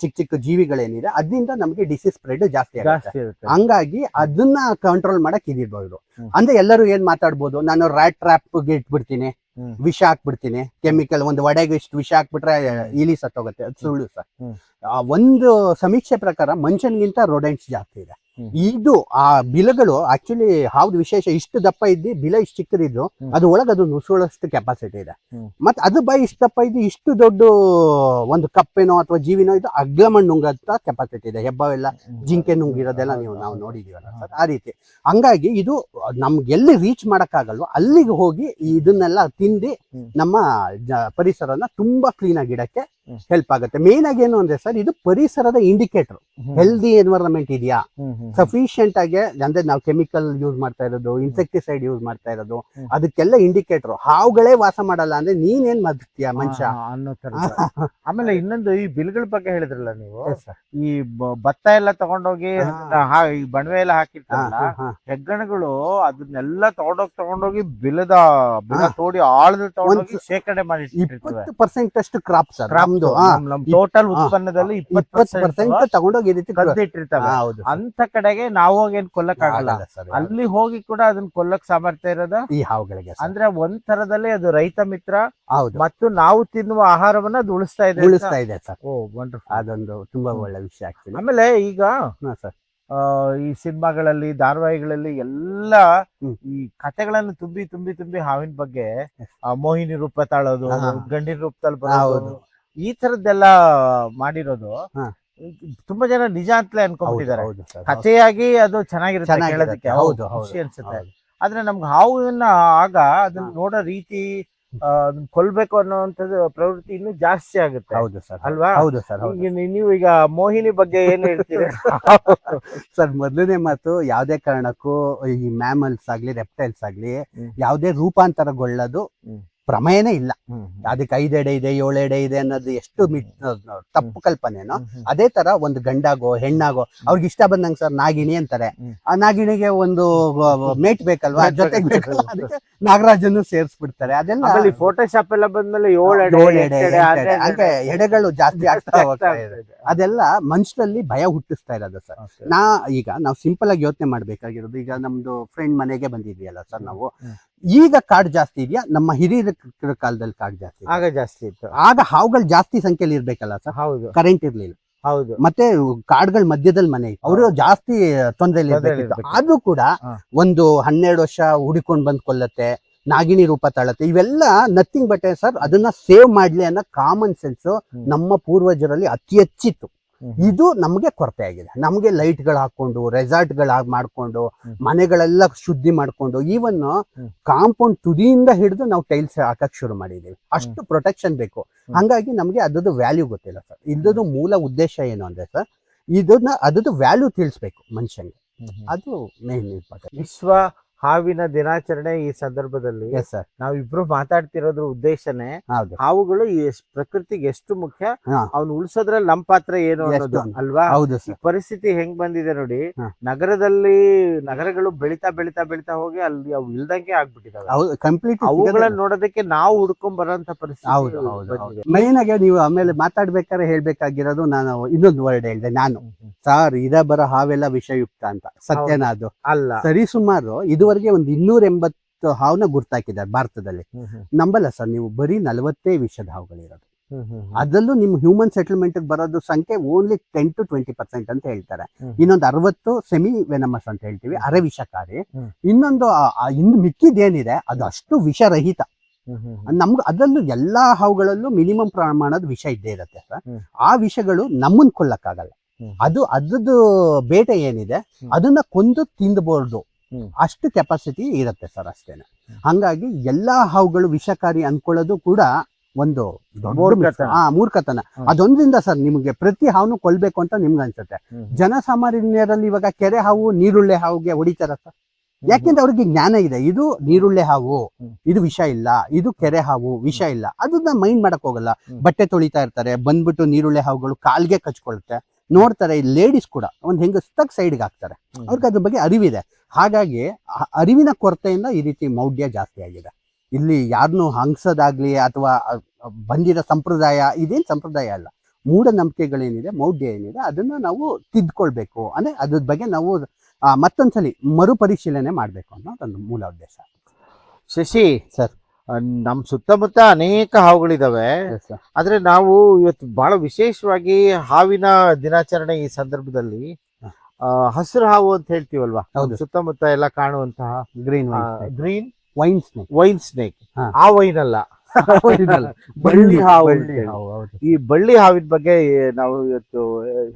ಚಿಕ್ಕ ಚಿಕ್ಕ ಜೀವಿಗಳೇನಿದೆ ಅದರಿಂದ ನಮಗೆ ಡಿಸೀಸ್ ಸ್ಪ್ರೆಡ್ ಜಾಸ್ತಿ ಆಗುತ್ತೆ. ಹಂಗಾಗಿ ಅದನ್ನ ಕಂಟ್ರೋಲ್ ಮಾಡಕ್ ಇದಿರ್ಬೋದು. ಅಂದ್ರೆ ಎಲ್ಲರೂ ಏನ್ ಮಾತಾಡ್ಬೋದು ನಾನು ರ್ಯಾಟ್ ಟ್ರಾಪ್ಗೆ ಇಟ್ಬಿಡ್ತೀನಿ. ವಿಷ ಹಾಕ್ಬಿಡ್ತೀನಿ. ಕೆಮಿಕಲ್ ಒಂದು ವಡೆಗೆ ಇಷ್ಟು ವಿಷ ಹಾಕ್ಬಿಟ್ರೆ ಇಲಿ ಸತ್ತೋಗುತ್ತೆ ಅದು ಸುಳ್ಳು ಸರ್ ಆ ಒಂದು ಸಮೀಕ್ಷೆ ಪ್ರಕಾರ ಮನುಷ್ಯನಿಗಿಂತ ರೋಡೆಂಟ್ಸ್ ಜಾಸ್ತಿ ಇದೆ. ಇದು ಆ ಬಿಲಗಳು ಆಕ್ಚುಲಿ ಹಾವ್ದು ವಿಶೇಷ ಇಷ್ಟು ದಪ್ಪ ಇದ್ದು ಬಿಲ ಇಷ್ಟು ಚಿಕ್ಕದಿದ್ರು. ಅದು ಒಳಗೆ ಅದು ನುಸುಳಷ್ಟು ಕೆಪಾಸಿಟಿ ಇದೆ. ಮತ್ತೆ ಅದು ಬೈ ಇಷ್ಟು ದಪ್ಪ ಇದ್ದು ಇಷ್ಟು ದೊಡ್ಡ ಒಂದು ಕಪ್ಪೆನೋ ಅಥವಾ ಜೀವಿನೋ ಇದು ಅಗ್ಲ ಮಣ್ಣು ನುಂಗಂತ ಕೆಪಾಸಿಟಿ ಇದೆ. ಹೆಬ್ಬವೆಲ್ಲ ಜಿಂಕೆ ನುಂಗಿರೋದೆಲ್ಲ ನೀವು ನಾವು ನೋಡಿದೀವಲ್ಲ ಸರ್ ಆ ರೀತಿ. ಹಂಗಾಗಿ ಇದು ನಮ್ಗೆ ಎಲ್ಲಿ ರೀಚ್ ಮಾಡಕ್ಕಾಗಲ್ವೋ ಅಲ್ಲಿಗೆ ಹೋಗಿ ಇದನ್ನೆಲ್ಲ ತಿಂದು ನಮ್ಮ ಪರಿಸರನ ತುಂಬಾ ಕ್ಲೀನ್ ಆಗಿ ಇಡಕ್ಕೆ ಹೆಲ್ಪ್ ಆಗುತ್ತೆ. ಮೇನ್ ಆಗಿ ಏನು ಅಂದ್ರೆ ಸರ್ ಇದು ಪರಿಸರದ ಇಂಡಿಕೇಟರ್ ಹೆಲ್ದಿ ಎನ್ವೈರನ್ಮೆಂಟ್ ಇದೆಯಾ. ಸಫಿಶಿಯಂಟ್ ಆಗಿ ಅಂದ್ರೆ ನಾವು ಕೆಮಿಕಲ್ ಯೂಸ್ ಮಾಡ್ತಾ ಇರೋದು ಇನ್ಸೆಕ್ಟಿಸೈಡ್ ಯೂಸ್ ಮಾಡ್ತಾ ಇರೋದು. ಅದಕ್ಕೆಲ್ಲ ಇಂಡಿಕೇಟರ್ ಹಾವುಗಳೇ ವಾಸ ಮಾಡಲ್ಲ ಅಂದ್ರೆ ನೀನೇನ್ ಮದ್ತೀಯ ಮನುಷ್ಯ? ಅನ್ನೋ ತರ ಆಮೇಲೆ ಇನ್ನೊಂದು ಈ ಬಿಲ್ಗಳ ಬಗ್ಗೆ ಹೇಳಿದ್ರಲ್ಲ ನೀವು? ಈ ಭತ್ತ ಎಲ್ಲ ತಗೊಂಡೋಗಿ ಈ ಬಣವೆ ಎಲ್ಲ ಹಾಕಿರ್ತಾರಲ್ಲ. ಹೆಗ್ಗಣಗಳು ಅದನ್ನೆಲ್ಲ ತಗೊಂಡೋಗಿ ತಗೊಂಡೋಗಿ ಬಿಲದ ಬಿಲ. ತೋಡಿ ಆಳದ ತಗೊಂಡೋಗಿ ಶೇಖರಣೆ ಮಾಡಿ ಇಪ್ಪತ್ತು ಪರ್ಸೆಂಟ್ ಅಷ್ಟು ಕ್ರಾಪ್ ಸರ್ ನಮ್ದು. ಟೋಟಲ್ ಉತ್ಪನ್ನದಲ್ಲಿ ಇಪ್ಪತ್ತು ಪರ್ಸೆಂಟ್ ತಗೊಂಡೋಗಿ ಹೌದು ಅಂತ ಕಡೆಗೆ ನಾವು ಹೋಗಿ ಏನ್ ಕೊಲ್ಲಕ್ ಆಗಲ್ಲ. ಅಲ್ಲಿ ಹೋಗಿ ಕೂಡ ಅದನ್ನ ಕೊಲ್ಲಕ್ ಸಾಮರ್ಥ್ಯ ಇರೋದು. ಈ ಹಾವುಗಳಿಗೆ ಅಂದ್ರೆ ಒಂದ್ ತರದಲ್ಲಿ ಅದು ರೈತ ಮಿತ್ರ ಹೌದು. ಮತ್ತು ನಾವು ತಿನ್ನುವ ಆಹಾರವನ್ನ ಅದು ಉಳಿಸ್ತಾ ಇದೆ ಉಳಿಸ್ತಾ ಇದೆ ಸರ್. ಓ ವಂಡರ್ಫುಲ್ ಅದೊಂದು ತುಂಬಾ ಒಳ್ಳೆ ವಿಷಯ ಆಗ್ತದೆ ಆಮೇಲೆ ಈಗ ಸರ್. ಈ ಸಿನಿಮಾಗಳಲ್ಲಿ ಧಾರಾವಾಹಿಗಳಲ್ಲಿ ಎಲ್ಲ ಈ ಕಥೆಗಳನ್ನು ತುಂಬಿ ತುಂಬಿ ತುಂಬಿ ಹಾವಿನ ಬಗ್ಗೆ ಆ, ಮೋಹಿನಿ ರೂಪ ತಾಳೋದು. ಗಂಡಿನ ರೂಪದಲ್ಲಿ ಬರೋದು ಈ ತರದ್ದೆಲ್ಲ ಮಾಡಿರೋದು. ಹಾ. ತುಂಬಾ ಜನ ನಿಜ ಅಂತಲೇ ಅನ್ಕೊಂಡಿದ್ದಾರೆ ಅನ್ಕೊಂಡ್ಬಿಟ್ಟಿದ್ದಾರೆ ಕಥೆಯಾಗಿ ಅದು ಚೆನ್ನಾಗಿರುತ್ತೆ. ಹೌದು. ಖುಷಿ ಅನ್ಸುತ್ತೆ. ಆದ್ರೆ ನಮ್ಗೆ ಹಾವಿನ ಆಗ ಅದನ್ನ ನೋಡೋ ರೀತಿ ಕೊಲ್ಬೇಕು ಅನ್ನೋಂಥದ್ದು ಪ್ರವೃತ್ತಿ ಇನ್ನು ಜಾಸ್ತಿ ಆಗುತ್ತೆ. ಹೌದು ಸರ್. ಅಲ್ವಾ? ಹೌದು ಸರ್ ನೀವು ಈಗ ಮೋಹಿನಿ ಬಗ್ಗೆ ಏನ್ ಹೇಳ್ತೀರಿ? ಸರ್ ಮೊದಲನೇ ಮಾತು ಯಾವ್ದೇ ಕಾರಣಕ್ಕೂ ಈ ಮ್ಯಾಮಲ್ಸ್ ಆಗ್ಲಿ ರೆಪ್ಟೈಲ್ಸ್ ಆಗ್ಲಿ ಯಾವ್ದೇ ರೂಪಾಂತರಗೊಳ್ಳೋದು. ಪ್ರಮೇಯನೇ ಇಲ್ಲ. ಅದಕ್ಕೆ ಐದೆಡೆ ಎಡೆ ಇದೆ ಏಳೆಡೆ ಎಡೆ ಇದೆ ಅನ್ನೋದು ಎಷ್ಟು ಮಿಟ್ ತಪ್ಪು ಕಲ್ಪನೆನೋ ಅದೇ ತರ ಒಂದು ಗಂಡಾಗೋ ಹೆಣ್ಣಾಗೋ ಅವ್ರಿಗೆ ಇಷ್ಟ ಬಂದಂಗೆ ಸರ್ ನಾಗಿಣಿ ಅಂತಾರೆ. ಆ ನಾಗಿಣಿಗೆ ಒಂದು ಮೇಟ್ ಬೇಕಲ್ವಾ? ಜೊತೆಗೆ ಬೇಕು. ಬೇಕಲ್ಲ ಅದಕ್ಕೆ ನಾಗರಾಜನ್ನು ಸೇರಿಸ್ಬಿಡ್ತಾರೆ. ಅದೆಲ್ಲ ಫೋಟೋಶಾಪ್ ಎಲ್ಲ ಬಂದ್ಮೇಲೆ ಏಳೆಡೆ ಅಂದ್ರೆ. ಎಡೆಗಳು ಜಾಸ್ತಿ ಆಗ್ತಾ ಹೋಗ್ತಾ ಇದೆ. ಅದೆಲ್ಲ ಮನುಷ್ಯರಲ್ಲಿ ಭಯ ಹುಟ್ಟಿಸ್ತಾ ಇರೋದು ಸರ್. ನಾ ಈಗ ನಾವು ಸಿಂಪಲ್ ಆಗಿ ಯೋಚನೆ ಮಾಡ್ಬೇಕಾಗಿರೋದು. ಈಗ ನಮ್ದು ಫ್ರೆಂಡ್ ಮನೆಗೆ ಬಂದಿದ್ವಿಯಲ್ಲ ಸರ್ ನಾವು. ಈಗ ಕಾಡು ಜಾಸ್ತಿ ಇದೆಯಾ? ನಮ್ಮ ಹಿರಿಯರ ಕಾಲದಲ್ಲಿ ಕಾಡು ಜಾಸ್ತಿ ಆಗ ಜಾಸ್ತಿ ಇತ್ತು. ಆಗ ಹಾವುಗಳು ಜಾಸ್ತಿ ಸಂಖ್ಯೆಯಲ್ಲಿ ಇರ್ಬೇಕಲ್ಲ ಸರ್? ಹೌದು. ಕರೆಂಟ್ ಇರ್ಲಿಲ್ಲ. ಹೌದು. ಮತ್ತೆ ಕಾಡುಗಳ ಮಧ್ಯದಲ್ಲಿ ಮನೆ ಇತ್ತು. ಅವರು ಜಾಸ್ತಿ ತೊಂದರೆಯಲ್ಲಿ ಇರ್ಬೇಕಿತ್ತು. ಅದು ಕೂಡ ಒಂದು ಹನ್ನೆರಡು ವರ್ಷ ಹುಡಿಕೊಂಡು ಬಂದ್ ಕೊಲ್ಲತ್ತೆ ನಾಗಿಣಿ ರೂಪ ತಾಳತ್ತೆ ಇವೆಲ್ಲ ನಥಿಂಗ್ ಬಟ್ ಸರ್ ಅದನ್ನ ಸೇವ್ ಮಾಡ್ಲಿ ಅನ್ನೋ ಕಾಮನ್ ಸೆನ್ಸ್ ನಮ್ಮ ಪೂರ್ವಜರಲ್ಲಿ ಅತಿ ಹೆಚ್ಚಿತ್ತು. ಇದು ನಮಗೆ ಕೊರತೆ ಆಗಿದೆ. ನಮಗೆ ಲೈಟ್ಗಳು ಹಾಕೊಂಡು ರೆಸಾರ್ಟ್ಗಳಾಗಿ ಮಾಡಿಕೊಂಡು. ಮನೆಗಳೆಲ್ಲ ಶುದ್ಧಿ ಮಾಡ್ಕೊಂಡು ಈವನ್. ಕಾಂಪೌಂಡ್ ತುದಿಯಿಂದ ಹಿಡಿದು ನಾವು ಟೈಲ್ಸ್ ಹಾಕಕ್ ಶುರು ಮಾಡಿದೀವಿ. ಅಷ್ಟು ಪ್ರೊಟೆಕ್ಷನ್ ಬೇಕು. ಹಂಗಾಗಿ ನಮಗೆ ಅದರದ್ದು ವ್ಯಾಲ್ಯೂ ಗೊತ್ತಿಲ್ಲ ಸರ್. ಇಲ್ಲದ್ದು ಮೂಲ ಉದ್ದೇಶ ಏನು ಅಂದ್ರೆ ಸರ್ ಇದನ್ನ ಅದರದ್ದು ವ್ಯಾಲ್ಯೂ ತಿಳಿಸ್ಬೇಕು ಮನುಷ್ಯನಿಗೆ ಅದು ಮೇನ್ ಇಂಪಾರ್ಟೆಂಟ್ ವಿಶ್ವ ಹಾವಿನ ದಿನಾಚರಣೆ ಈ ಸಂದರ್ಭದಲ್ಲಿ ಎಸ್ ಸರ್ ನಾವಿಬ್ರು ಮಾತಾಡ್ತಿರೋದ್ರ ಉದ್ದೇಶನೇ ಹೌದು. ಹಾವುಗಳು ಈ ಎಷ್ಟ್- ಪ್ರಕೃತಿಗೆ ಎಷ್ಟು ಮುಖ್ಯ? ಹಾ. ಅವ್ನು ಉಳಿಸೋದ್ರಲ್ಲಿ ನಮ್ಮ ಪಾತ್ರ ಏನು ಎಷ್ಟು ಅನ್ನೋದು ಅಂತ. ಅಲ್ವಾ? ಹೌದು ಈ ಸರ್ ಪರಿಸ್ಥಿತಿ ಹೆಂಗ್ ಬಂದಿದೆ ನೋಡಿ ಹಾ. ನಗರದಲ್ಲಿ ನಗರಗಳು ಬೆಳಿತಾ ಬೆಳಿತಾ ಬೆಳಿತಾ ಹೋಗಿ ಅಲ್ಲಿ ಅವು ಇಲ್ದಂಗೆ ಆಗ್ಬಿಟ್ಟಿದಾವೆ. ಹೌದು ಕಂಪ್ಲೀಟ್ ಅವುಗಳನ್ನ ನೋಡೋದಕ್ಕೆ ನಾವು ಹುಡ್ಕೊಂಡ್ ಬರೋಂತ ಹೌದು ಪರಿಸ್ಥಿತಿ ಹೌದು ಹೌದು ಬಂದಿದೆ. ಮೈನ್ ಆಗಿ ನೀವು ಆಮೇಲೆ ಮಾತಾಡ್ಬೇಕಾದ್ರೆ ಹೇಳ್ಬೇಕಾಗಿರೋದು ನಾನು ಇನ್ನೊಂದು ವರ್ಡ್ ಹೇಳಿದೆ ನಾನು. ಹ್ಮ್, ಹ್ಮ್. ಸಾರ್ ಇದ ಬರ ಹಾವೆಲ್ಲ ವಿಷಯುಕ್ತ ಅಂತ. ಸತ್ಯನಾ ಅದು. ಅಲ್ಲ. ಸರಿ ಸುಮಾರು ಇದುವರೆಗೆ ಒಂದು ಇನ್ನೂರ ಎಂಬತ್ತು ಹಾವನ್ನ ಗುರ್ತಾಕಿದ್ದಾರೆ ಭಾರತದಲ್ಲಿ. ನಂಬಲ್ಲ ಸರ್ ನೀವು ಬರೀ ನಲವತ್ತೇ ವಿಷದ ಹಾವುಗಳಿರೋದು. ಅದರಲ್ಲೂ ನಿಮ್ ಹ್ಯೂಮನ್ ಸೆಟಲ್ಮೆಂಟ್ ಬರೋದು ಸಂಖ್ಯೆ only ten to twenty percent ಅಂತ ಹೇಳ್ತಾರೆ. ಇನ್ನೊಂದು ಅರವತ್ತು ಸೆಮಿ ವೆನಮಸ್ ಅಂತ ಹೇಳ್ತೀವಿ ಅರೆ ವಿಷಕಾರಿ ಇನ್ನೊಂದು ಇನ್ನು ಮಿಕ್ಕಿದೇನಿದೆ ಅದು ಅಷ್ಟು ವಿಷರಹಿತ. ನಮ್ಗ ಅದರಲ್ಲೂ ಎಲ್ಲಾ ಹಾವುಗಳಲ್ಲೂ ಮಿನಿಮಮ್ ಪ್ರಮಾಣದ ವಿಷ ಇದ್ದೇ ಇರುತ್ತೆ ಸರ್. ಆ ವಿಷಗಳು ನಮ್ಮನ್ ಕೊಲ್ಲಕ್ಕಾಗಲ್ಲ. ಅದು ಅದ್ರದ್ದು ಬೇಟೆ ಏನಿದೆ ಅದನ್ನ ಕೊಂದು ತಿಂದಬಹುದು. ಅಷ್ಟು ಕೆಪಾಸಿಟಿ ಇರುತ್ತೆ ಸರ್ ಅಷ್ಟೇನೆ. ಹಂಗಾಗಿ ಎಲ್ಲಾ ಹಾವುಗಳು ವಿಷಕಾರಿ ಅನ್ಕೊಳ್ಳೋದು ಕೂಡ ಒಂದು ಮೂರ್ಖತನ. ಆ ಮೂರ್ಖತನ. ಹ್ಮ್. ಅದೊಂದ್ರಿಂದ ಸರ್ ನಿಮಗೆ ಪ್ರತಿ ಹಾವು ಕೊಲ್ಬೇಕು ಅಂತ ನಿಮ್ಗೆ ಅನ್ಸುತ್ತೆ. ಜನಸಾಮಾನ್ಯರಲ್ಲಿ ಇವಾಗ ಕೆರೆ ಹಾವು ನೀರುಳ್ಳೆ ಹಾವುಗೆ ಹೊಡಿತಾರ ಸರ್. ಯಾಕೆಂದ್ರೆ ಅವ್ರಿಗೆ ಜ್ಞಾನ ಇದೆ. ಇದು ನೀರುಳ್ಳೆ ಹಾವು ಇದು ವಿಷ ಇಲ್ಲ ಇದು ಕೆರೆ ಹಾವು ವಿಷ ಇಲ್ಲ. ಅದನ್ನ ಮೈಂಡ್ ಮಾಡಕ್ ಹೋಗಲ್ಲ. ಬಟ್ಟೆ ತೊಳಿತಾ ಇರ್ತಾರೆ. ಬಂದ್ಬಿಟ್ಟು ನೀರುಳ್ಳೆ ಹಾವುಗಳು ಕಾಲ್ಗೆ ಕಚ್ಕೊಳುತ್ತೆ. ನೋಡ್ತಾರೆ ಲೇಡೀಸ್ ಕೂಡ ಒಂದು ಹೆಂಗಸ್ತಾಗ ಸೈಡ್ಗೆ ಹಾಕ್ತಾರೆ. ಅವ್ರಿಗೆ ಅದ್ರ ಬಗ್ಗೆ ಅರಿವಿದೆ. ಹಾಗಾಗಿ ಅರಿವಿನ ಕೊರತೆಯಿಂದ ಈ ರೀತಿ ಮೌಢ್ಯ ಜಾಸ್ತಿ ಆಗಿದೆ. ಇಲ್ಲಿ ಯಾರನ್ನೂ ಹಂಗ್ಸೋದಾಗ್ಲಿ ಅಥವಾ ಬಂದಿರೋ ಸಂಪ್ರದಾಯ ಇದೇನು ಸಂಪ್ರದಾಯ ಅಲ್ಲ. ಮೂಢನಂಬಿಕೆಗಳೇನಿದೆ ಮೌಢ್ಯ ಏನಿದೆ ಅದನ್ನ ನಾವು ತಿದ್ಕೊಳ್ಬೇಕು. ಅಂದರೆ ಅದ್ರ ಬಗ್ಗೆ ನಾವು ಮತ್ತೊಂದ್ಸಲಿ ಮರುಪರಿಶೀಲನೆ ಮಾಡಬೇಕು ಅನ್ನೋದೊಂದು ಮೂಲ ಉದ್ದೇಶ. ಶಶಿ ಸರ್. ನಮ್ ಸುತ್ತಮುತ್ತ ಅನೇಕ ಹಾವುಗಳಿದಾವೆ. ಆದ್ರೆ ನಾವು ಇವತ್ತು ಬಹಳ ವಿಶೇಷವಾಗಿ ಹಾವಿನ ದಿನಾಚರಣೆ ಈ ಸಂದರ್ಭದಲ್ಲಿ ಹಸಿರು ಹಾವು ಅಂತ ಹೇಳ್ತೀವಲ್ವಾ? ಸುತ್ತಮುತ್ತ ಎಲ್ಲ ಕಾಣುವಂತಹ green green vine snake vine snake. ಆ ವೈನ್ ಅಲ್ಲ. ಬಳ್ಳಿ ಹಾವು ಈ ಬಳ್ಳಿ ಹಾವಿನ ಬಗ್ಗೆ ನಾವು ಇವತ್ತು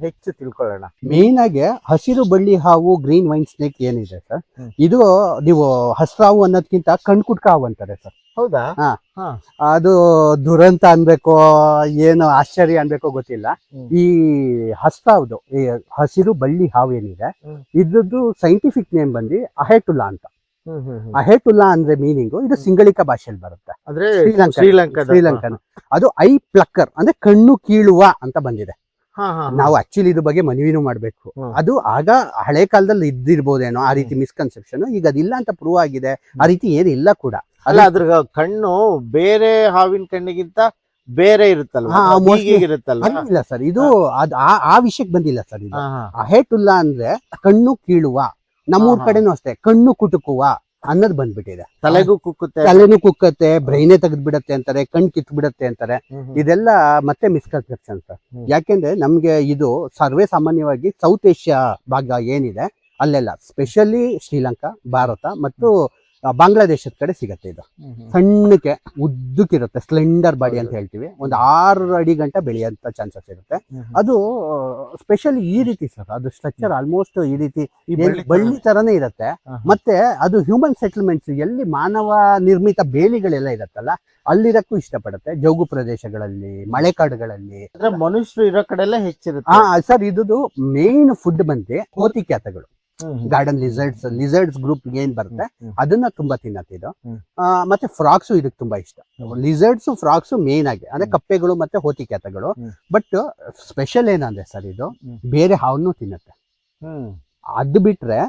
ಹೆಚ್ಚು ತಿಳ್ಕೊಳ್ಳೋಣ. ಮೇನ್ ಆಗಿ ಹಸಿರು ಬಳ್ಳಿ ಹಾವು ಗ್ರೀನ್ ವೈನ್ ಸ್ನೇಕ್ ಏನಿದೆ ಸರ್ ಇದು ನೀವು ಹಸಿರು ಹಾವು ಅನ್ನೋದಕ್ಕಿಂತ ಕಣ್ಕುಟ್ಕ ಹಾವು ಅಂತಾರೆ ಸರ್ ಹೌದಾ? ಅದು ದುರಂತ ಅನ್ಬೇಕು ಏನು ಆಶ್ಚರ್ಯ ಅನ್ಬೇಕು ಗೊತ್ತಿಲ್ಲ. ಈ ಹಸ್ತಾವ್ದು ಈ ಹಸಿರು ಬಳ್ಳಿ ಹಾವು ಏನಿದೆ. ಇದ್ರದ್ದು ಸೈಂಟಿಫಿಕ್ ನೇಮ್ ಬಂದು ಅಹೆಟುಲಾ ಅಂತ. ಹ್ಮ್. ಅಂದ್ರೆ ಮೀನಿಂಗ್ ಇದು ಸಿಂಗಳಿಕ ಭಾಷೆಯಲ್ಲಿ ಬರುತ್ತೆ. ಅಂದ್ರೆ ಶ್ರೀಲಂಕಾ ಶ್ರೀಲಂಕನ್. ಅದು ಐ ಪ್ಲಕ್ಕರ್ ಅಂದ್ರೆ ಕಣ್ಣು ಕೀಳುವ ಅಂತ ಬಂದಿದೆ. ನಾವು ಆಕ್ಚುಲಿ ಇದ್ರ ಬಗ್ಗೆ ಮನವಿನೂ ಮಾಡ್ಬೇಕು. ಅದು ಆಗ ಹಳೆ ಕಾಲದಲ್ಲಿ ಇದ್ದಿರ್ಬೋದೇನೋ ಆ ರೀತಿ ಮಿಸ್ಕನ್ಸೆಪ್ಷನ್ ಈಗ ಅದಿಲ್ಲ ಅಂತ ಪ್ರೂವ್ ಆಗಿದೆ. ಆ ರೀತಿ ಏನಿಲ್ಲ ಕೂಡ. ಅಲ್ಲ ಅದ್ರ ಕಣ್ಣು ಬೇರೆ ಹಾವಿನ ಕಣ್ಣಿಗಿಂತ ಬೇರೆ ಇಲ್ಲ ಸರ್. ಇದು ಅದ್ ಆ- ಆ ವಿಷಯಕ್ಕೆ ಬಂದಿಲ್ಲ ಸರ್ ಇದು. ಅಹೇಟುಲ್ಲ ಅಂದ್ರೆ ಕಣ್ಣು ಕೀಳುವ. ನಮ್ಮೂರ್. ಕಡೆನೂ ಅಷ್ಟೇ ಕಣ್ಣು ಕುಟುಕುವ ಅನ್ನೋದು ಬಂದ್ಬಿಟ್ಟಿದೆ. ತಲೆಗೂ ಕುಕ್ಕುತ್ತೆ? ತಲೆನೂ ಕುಕ್ಕತ್ತೆ ಬ್ರೈನೇ ತೆಗೆದ್ ಬಿಡತ್ತೆ ಅಂತಾರೆ ಕಣ್ ಕಿತ್ ಬಿಡತ್ತೆ ಅಂತಾರೆ. ಇದೆಲ್ಲ ಮತ್ತೆ ಮಿಸ್ಕನ್ಸೆಪ್ಷನ್ ಸರ್. ಯಾಕೆಂದ್ರೆ ನಮ್ಗೆ ಇದು ಸರ್ವೇ ಸಾಮಾನ್ಯವಾಗಿ ಸೌತ್ ಏಷ್ಯಾ ಭಾಗ ಏನಿದೆ ಅಲ್ಲೆಲ್ಲ ಸ್ಪೆಷಲಿ ಶ್ರೀಲಂಕಾ ಭಾರತ ಮತ್ತು ಬಾಂಗ್ಲಾದೇಶದ ಕಡೆ ಸಿಗತ್ತೆ ಇದು. ಸಣ್ಣಕ್ಕೆ ಉದ್ದಕ್ಕಿರುತ್ತೆ ಸ್ಲೆಂಡರ್ ಬಾಡಿ ಅಂತ ಹೇಳ್ತೀವಿ. ಒಂದು ಆರು ಅಡಿ ಗಂಟ ಬೆಳೆಯಂತ ಚಾನ್ಸಸ್ ಇರುತ್ತೆ. ಅದು ಸ್ಪೆಷಲಿ ಈ ರೀತಿ ಸರ್ ಅದು ಸ್ಟ್ರಕ್ಚರ್ ಆಲ್ಮೋಸ್ಟ್ ಈ ರೀತಿ ಬಳ್ಳಿ ತರನೇ. ಇರುತ್ತೆ. ಮತ್ತೆ ಅದು ಹ್ಯೂಮನ್ ಸೆಟಲ್ಮೆಂಟ್ಸ್ ಎಲ್ಲಿ ಮಾನವ ನಿರ್ಮಿತ ಬೇಲಿಗಳೆಲ್ಲ ಇರತ್ತಲ್ಲ ಅಲ್ಲಿರಕ್ಕೂ ಇಷ್ಟಪಡುತ್ತೆ. ಜೌಗು ಪ್ರದೇಶಗಳಲ್ಲಿ ಮಳೆಕಾಡುಗಳಲ್ಲಿ. ಅಂದ್ರೆ ಮನುಷ್ಯರು ಇರೋ ಕಡೆ ಎಲ್ಲ ಹೆಚ್ಚಿರುತ್ತೆ ಸರ್ ಇದು ಮೇನ್ ಫುಡ್ ಬಂದು ಕೋತಿಕ್ಯಾತಗಳು ಹ್ಮ್, ಹ್ಮ್. ಗಾರ್ಡನ್ ಲಿಸರ್ಡ್ಸ್ ಲಿಸರ್ಡ್ಸ್ ಗ್ರೂಪ್ ಏನ್ ಬರುತ್ತೆ? ಅದನ್ನ ತುಂಬಾ ತಿನ್ನತ್ತೆ ಇದು. ಮತ್ತೆ ಫ್ರಾಕ್ಸು ಇದಕ್ ತುಂಬಾ ಇಷ್ಟ. ಲಿಸರ್ಡ್ಸ್ ಫ್ರಾಕ್ಸು ಮೇನ್ ಆಗಿ ಅಂದ್ರೆ ಕಪ್ಪೆಗಳು ಮತ್ತೆ ಹೋತಿಕ್ಯಾತಗಳು. ಬಟ್ ಸ್ಪೆಷಲ್ ಏನಂದ್ರೆ ಸರ್ ಇದು ಬೇರೆ ಹಾವನ್ನು ತಿನ್ನತ್ತೆ. ಅದ್ ಬಿಟ್ರೆ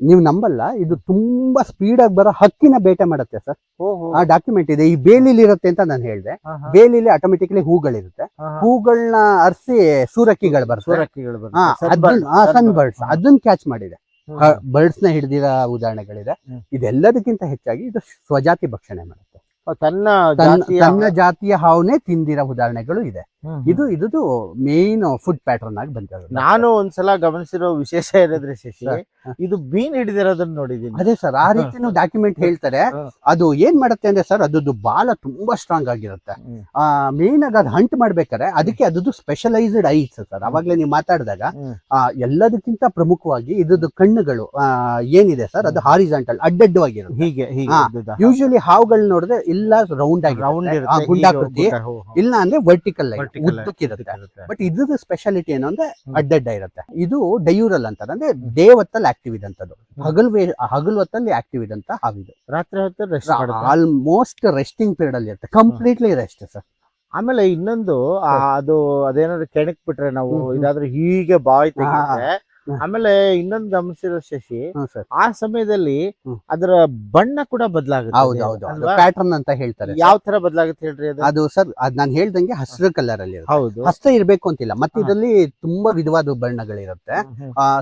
ನೀವು ನಂಬಲ್ಲ ಇದು ತುಂಬಾ ಸ್ಪೀಡ್ ಆಗಿ ಬರೋ ಹಕ್ಕಿನ ಬೇಟೆ ಮಾಡುತ್ತೆ ಸರ್. ಆ ಡಾಕ್ಯುಮೆಂಟ್ ಇದೆ. ಈ ಬೇಲಿಲಿ ಇರುತ್ತೆ ಅಂತ ನಾನು ಹೇಳಿದೆ. ಬೇಲಿಲಿ ಆಟೋಮೆಟಿಕ್ಲಿ ಹೂಗಳಿರುತ್ತೆ. ಹೂಗಳನ್ನ ಅರ್ಸಿ ಸೂರಕ್ಕಿಗಳು ಬರ್ತವೆ. ಸನ್ ಬರ್ಡ್ಸ್. ಅದನ್ನ ಕ್ಯಾಚ್ ಮಾಡಿದೆ. ಬರ್ಡ್ಸ್ನ ಹಿಡಿದಿರೋ ಉದಾಹರಣೆಗಳಿದೆ. ಇದೆಲ್ಲದಕ್ಕಿಂತ ಹೆಚ್ಚಾಗಿ ಇದು ಸ್ವಜಾತಿ ಭಕ್ಷಣೆ ಮಾಡುತ್ತೆ. ತನ್ನ ತನ್ನ ಜಾತಿಯ ಹಾವನ್ನೇ ತಿಂದಿರೋ ಉದಾಹರಣೆಗಳು ಇದೆ. ಇದು ಇದು ಮೇನ್ ಫುಡ್ ಪ್ಯಾಟರ್ನ್ ಆಗಿ ಬಂದಿರೋದು ನಾನು ಒಂದ್ಸಲ ಗಮನಿಸಿರೋ ವಿಶೇಷ ಏನಂದ್ರೆ ಶಶಿ ಇದು ಬೀನ್ ಹಿಡಿದಿರೋದನ್ನ ನೋಡಿದೀನಿ. ಅದೇ ಸರ್ ಆ ರೀತಿ ಡಾಕ್ಯುಮೆಂಟ್ ಹೇಳ್ತಾರೆ ಅದು ಏನ್ ಮಾಡುತ್ತೆ ಅಂದ್ರೆ ಸರ್ ಅದದ್ದು ಬಾಲ ತುಂಬಾ ಸ್ಟ್ರಾಂಗ್ ಆಗಿರುತ್ತೆ. ಆ ಮೇನ್ ಆಗಿ ಅದು ಹಂಟ್ ಮಾಡ್ಬೇಕಾರೆ ಅದಕ್ಕೆ ಅದದ್ದು ಸ್ಪೆಷಲೈಸ್ಡ್ ಐಸ್ ಸರ್. ಅವಾಗ್ಲೇ ನೀವು ಮಾತಾಡಿದಾಗ ಎಲ್ಲದಕ್ಕಿಂತ ಪ್ರಮುಖವಾಗಿ ಇದದ್ದು ಕಣ್ಣುಗಳು ಏನಿದೆ ಸರ್ ಅದು ಹಾರಿಜಾಂಟಲ್ ಅಡ್ಡಡ್ಡವಾಗಿರುತ್ತೆ. ಹೀಗೆ? ಯೂಶಲಿ ಹಾವುಗಳು ನೋಡಿದ್ರೆ ಇಲ್ಲ ರೌಂಡ್ ಆಗಿ ರೌಂಡ್ ಗುಂಡಾಕೃತಿ. ಇಲ್ಲ ಅಂದ್ರೆ ವರ್ಟಿಕಲ್ ಆಗಿ ಉದ್ದಕ್ಕಿರುತ್ತೆ. ಬಟ್ ಇದ್ರದ್ದು ಸ್ಪೆಷಾಲಿಟಿ ಏನು ಅಂದ್ರೆ. ಅಡ್ಡಡ್ಡ ಇರುತ್ತೆ. ಇದು ಡಯೂರಲ್ ಅಂತ ಅಂದ್ರೆ ಡೇ ಹೊತ್ತಲ್ಲಿ ಆಕ್ಟಿವ್ ಇದಂತದ್ದು ಹಗಲ್ ವೇ ಹಗಲ್ ಹೊತ್ತಲ್ಲಿ ಆಕ್ಟಿವ್ ಇದಂತ ಹಾವಿದು. ರಾತ್ರಿ ಹೊತ್ತು ಆಲ್ಮೋಸ್ಟ್ ರೆಸ್ಟಿಂಗ್ ಪೀರಿಯಡ್ ಅಲ್ಲಿ ಇರುತ್ತೆ. ಕಂಪ್ಲೀಟ್ಲಿ ರೆಸ್ಟ್ ಸರ್ ಆಮೇಲೆ ಇನ್ನೊಂದು ಅದು ಅದೇನಾದ್ರು ಕೆಣಕ್ ಬಿಟ್ರೆ ನಾವು. ಇದಾದ್ರೆ ಹೀಗೆ ಬಾಯ್. ಆಮೇಲೆ ಇನ್ನೊಂದು ಗಮನಿಸಿರೋ ಶಶಿ ಆ ಸಮಯದಲ್ಲಿ. ಅದರ ಬಣ್ಣ ಕೂಡ ಬದಲಾಗುತ್ತೆ ಪ್ಯಾಟರ್ನ್ ಅಂತ ಹೇಳ್ತಾರೆ ಯಾವ ತರ ಬದಲಾಗುತ್ತೆ ಹೇಳ್ರಿ ಅದು? ಸರ್ ಅದ್ ನಾನು ಹೇಳ್ದಂಗೆ ಹಸಿರು ಕಲರ್ ಅಲ್ಲಿ ಹೌದು. ಹಸ್ತ ಇರ್ಬೇಕು ಅಂತಿಲ್ಲ. ಮತ್ತೆ ಇದರಲ್ಲಿ ತುಂಬಾ ವಿಧವಾದ ಬಣ್ಣಗಳಿರುತ್ತೆ.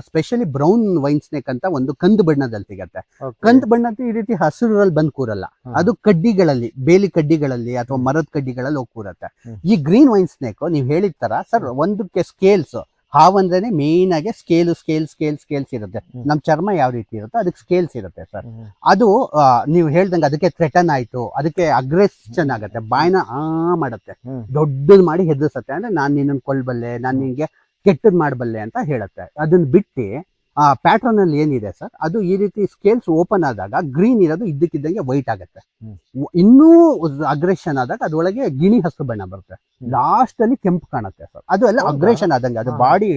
ಸ್ಪೆಷಲಿ ಬ್ರೌನ್ ವೈನ್ ಸ್ನೇಕ್ ಅಂತ ಒಂದು ಕಂದು ಬಣ್ಣದಲ್ಲಿ ಸಿಗತ್ತೆ. ಕಂದು ಬಣ್ಣ ಈ ರೀತಿ ಹಸಿರಲ್ಲಿ ಬಂದ್ ಕೂರಲ್ಲ. ಅದು ಕಡ್ಡಿಗಳಲ್ಲಿ ಬೇಲಿ ಕಡ್ಡಿಗಳಲ್ಲಿ ಅಥವಾ ಮರದ ಕಡ್ಡಿಗಳಲ್ಲಿ ಹೋಗಿ ಕೂರತ್ತೆ. ಈ ಗ್ರೀನ್ ವೈನ್ ಸ್ನೇಕ್ ನೀವು ಹೇಳಿದ ತರ ಸರ್ ಒಂದಕ್ಕೆ ಸ್ಕೇಲ್ಸ್ ಹಾವಂದ್ರೇನೆ ಮೇನ್ ಆಗಿ ಸ್ಕೇಲ್ ಸ್ಕೇಲ್ ಸ್ಕೇಲ್ ಸ್ಕೇಲ್ಸ್ ಇರುತ್ತೆ ನಮ್ಮ ನಮ್ ಚರ್ಮ ಯಾವ ರೀತಿ ಇರುತ್ತೆ ಅದಕ್ಕೆ ಸ್ಕೇಲ್ಸ್ ಇರುತ್ತೆ ಸರ್. ಅದು ನೀವು ಹೇಳ್ದಂಗೆ ಅದಕ್ಕೆ ಥ್ರೆಟನ್ ಆಯ್ತು ಅದಕ್ಕೆ ಅಗ್ರೆಷನ್ ಆಗುತ್ತೆ ಬಾಯ್ನ ಆ ಮಾಡುತ್ತೆ. ದೊಡ್ಡದ್ ಮಾಡಿ ಹೆದರ್ಸತ್ತೆ. ಅಂದ್ರೆ ನಾನ್ ನಿನ್ನನ್ ಕೊಲ್ಬಲ್ಲೆ ನಾನ್ ನಿನ್ಗೆ ಕೆಟ್ಟದ್ ಮಾಡಬಲ್ಲೆ ಅಂತ ಹೇಳುತ್ತೆ. ಅದನ್ನ ಬಿಟ್ಟು ಪ್ಯಾಟರ್ನ್ ಅಲ್ಲಿ ಏನಿದೆ ಸರ್ ಅದು ಈ ರೀತಿ ಸ್ಕೇಲ್ಸ್ ಓಪನ್ ಆದಾಗ ಗ್ರೀನ್ ಇರೋದು ಇದ್ದಕ್ಕಿದ್ದಂಗೆ ವೈಟ್ ಆಗುತ್ತೆ. ಇನ್ನೂ ಅಗ್ರೆಷನ್ ಆದಾಗ ಅದೊಳಗೆ ಗಿಣಿ ಹಸು ಬಣ್ಣ ಬರುತ್ತೆ. ಲಾಸ್ಟ್ ಅಲ್ಲಿ ಕೆಂಪು ಕಾಣುತ್ತೆ ಸರ್ ಅದು ಎಲ್ಲ? ಅಗ್ರೆಷನ್ ಆದಂಗೆ ಅದು ಬಾಡಿ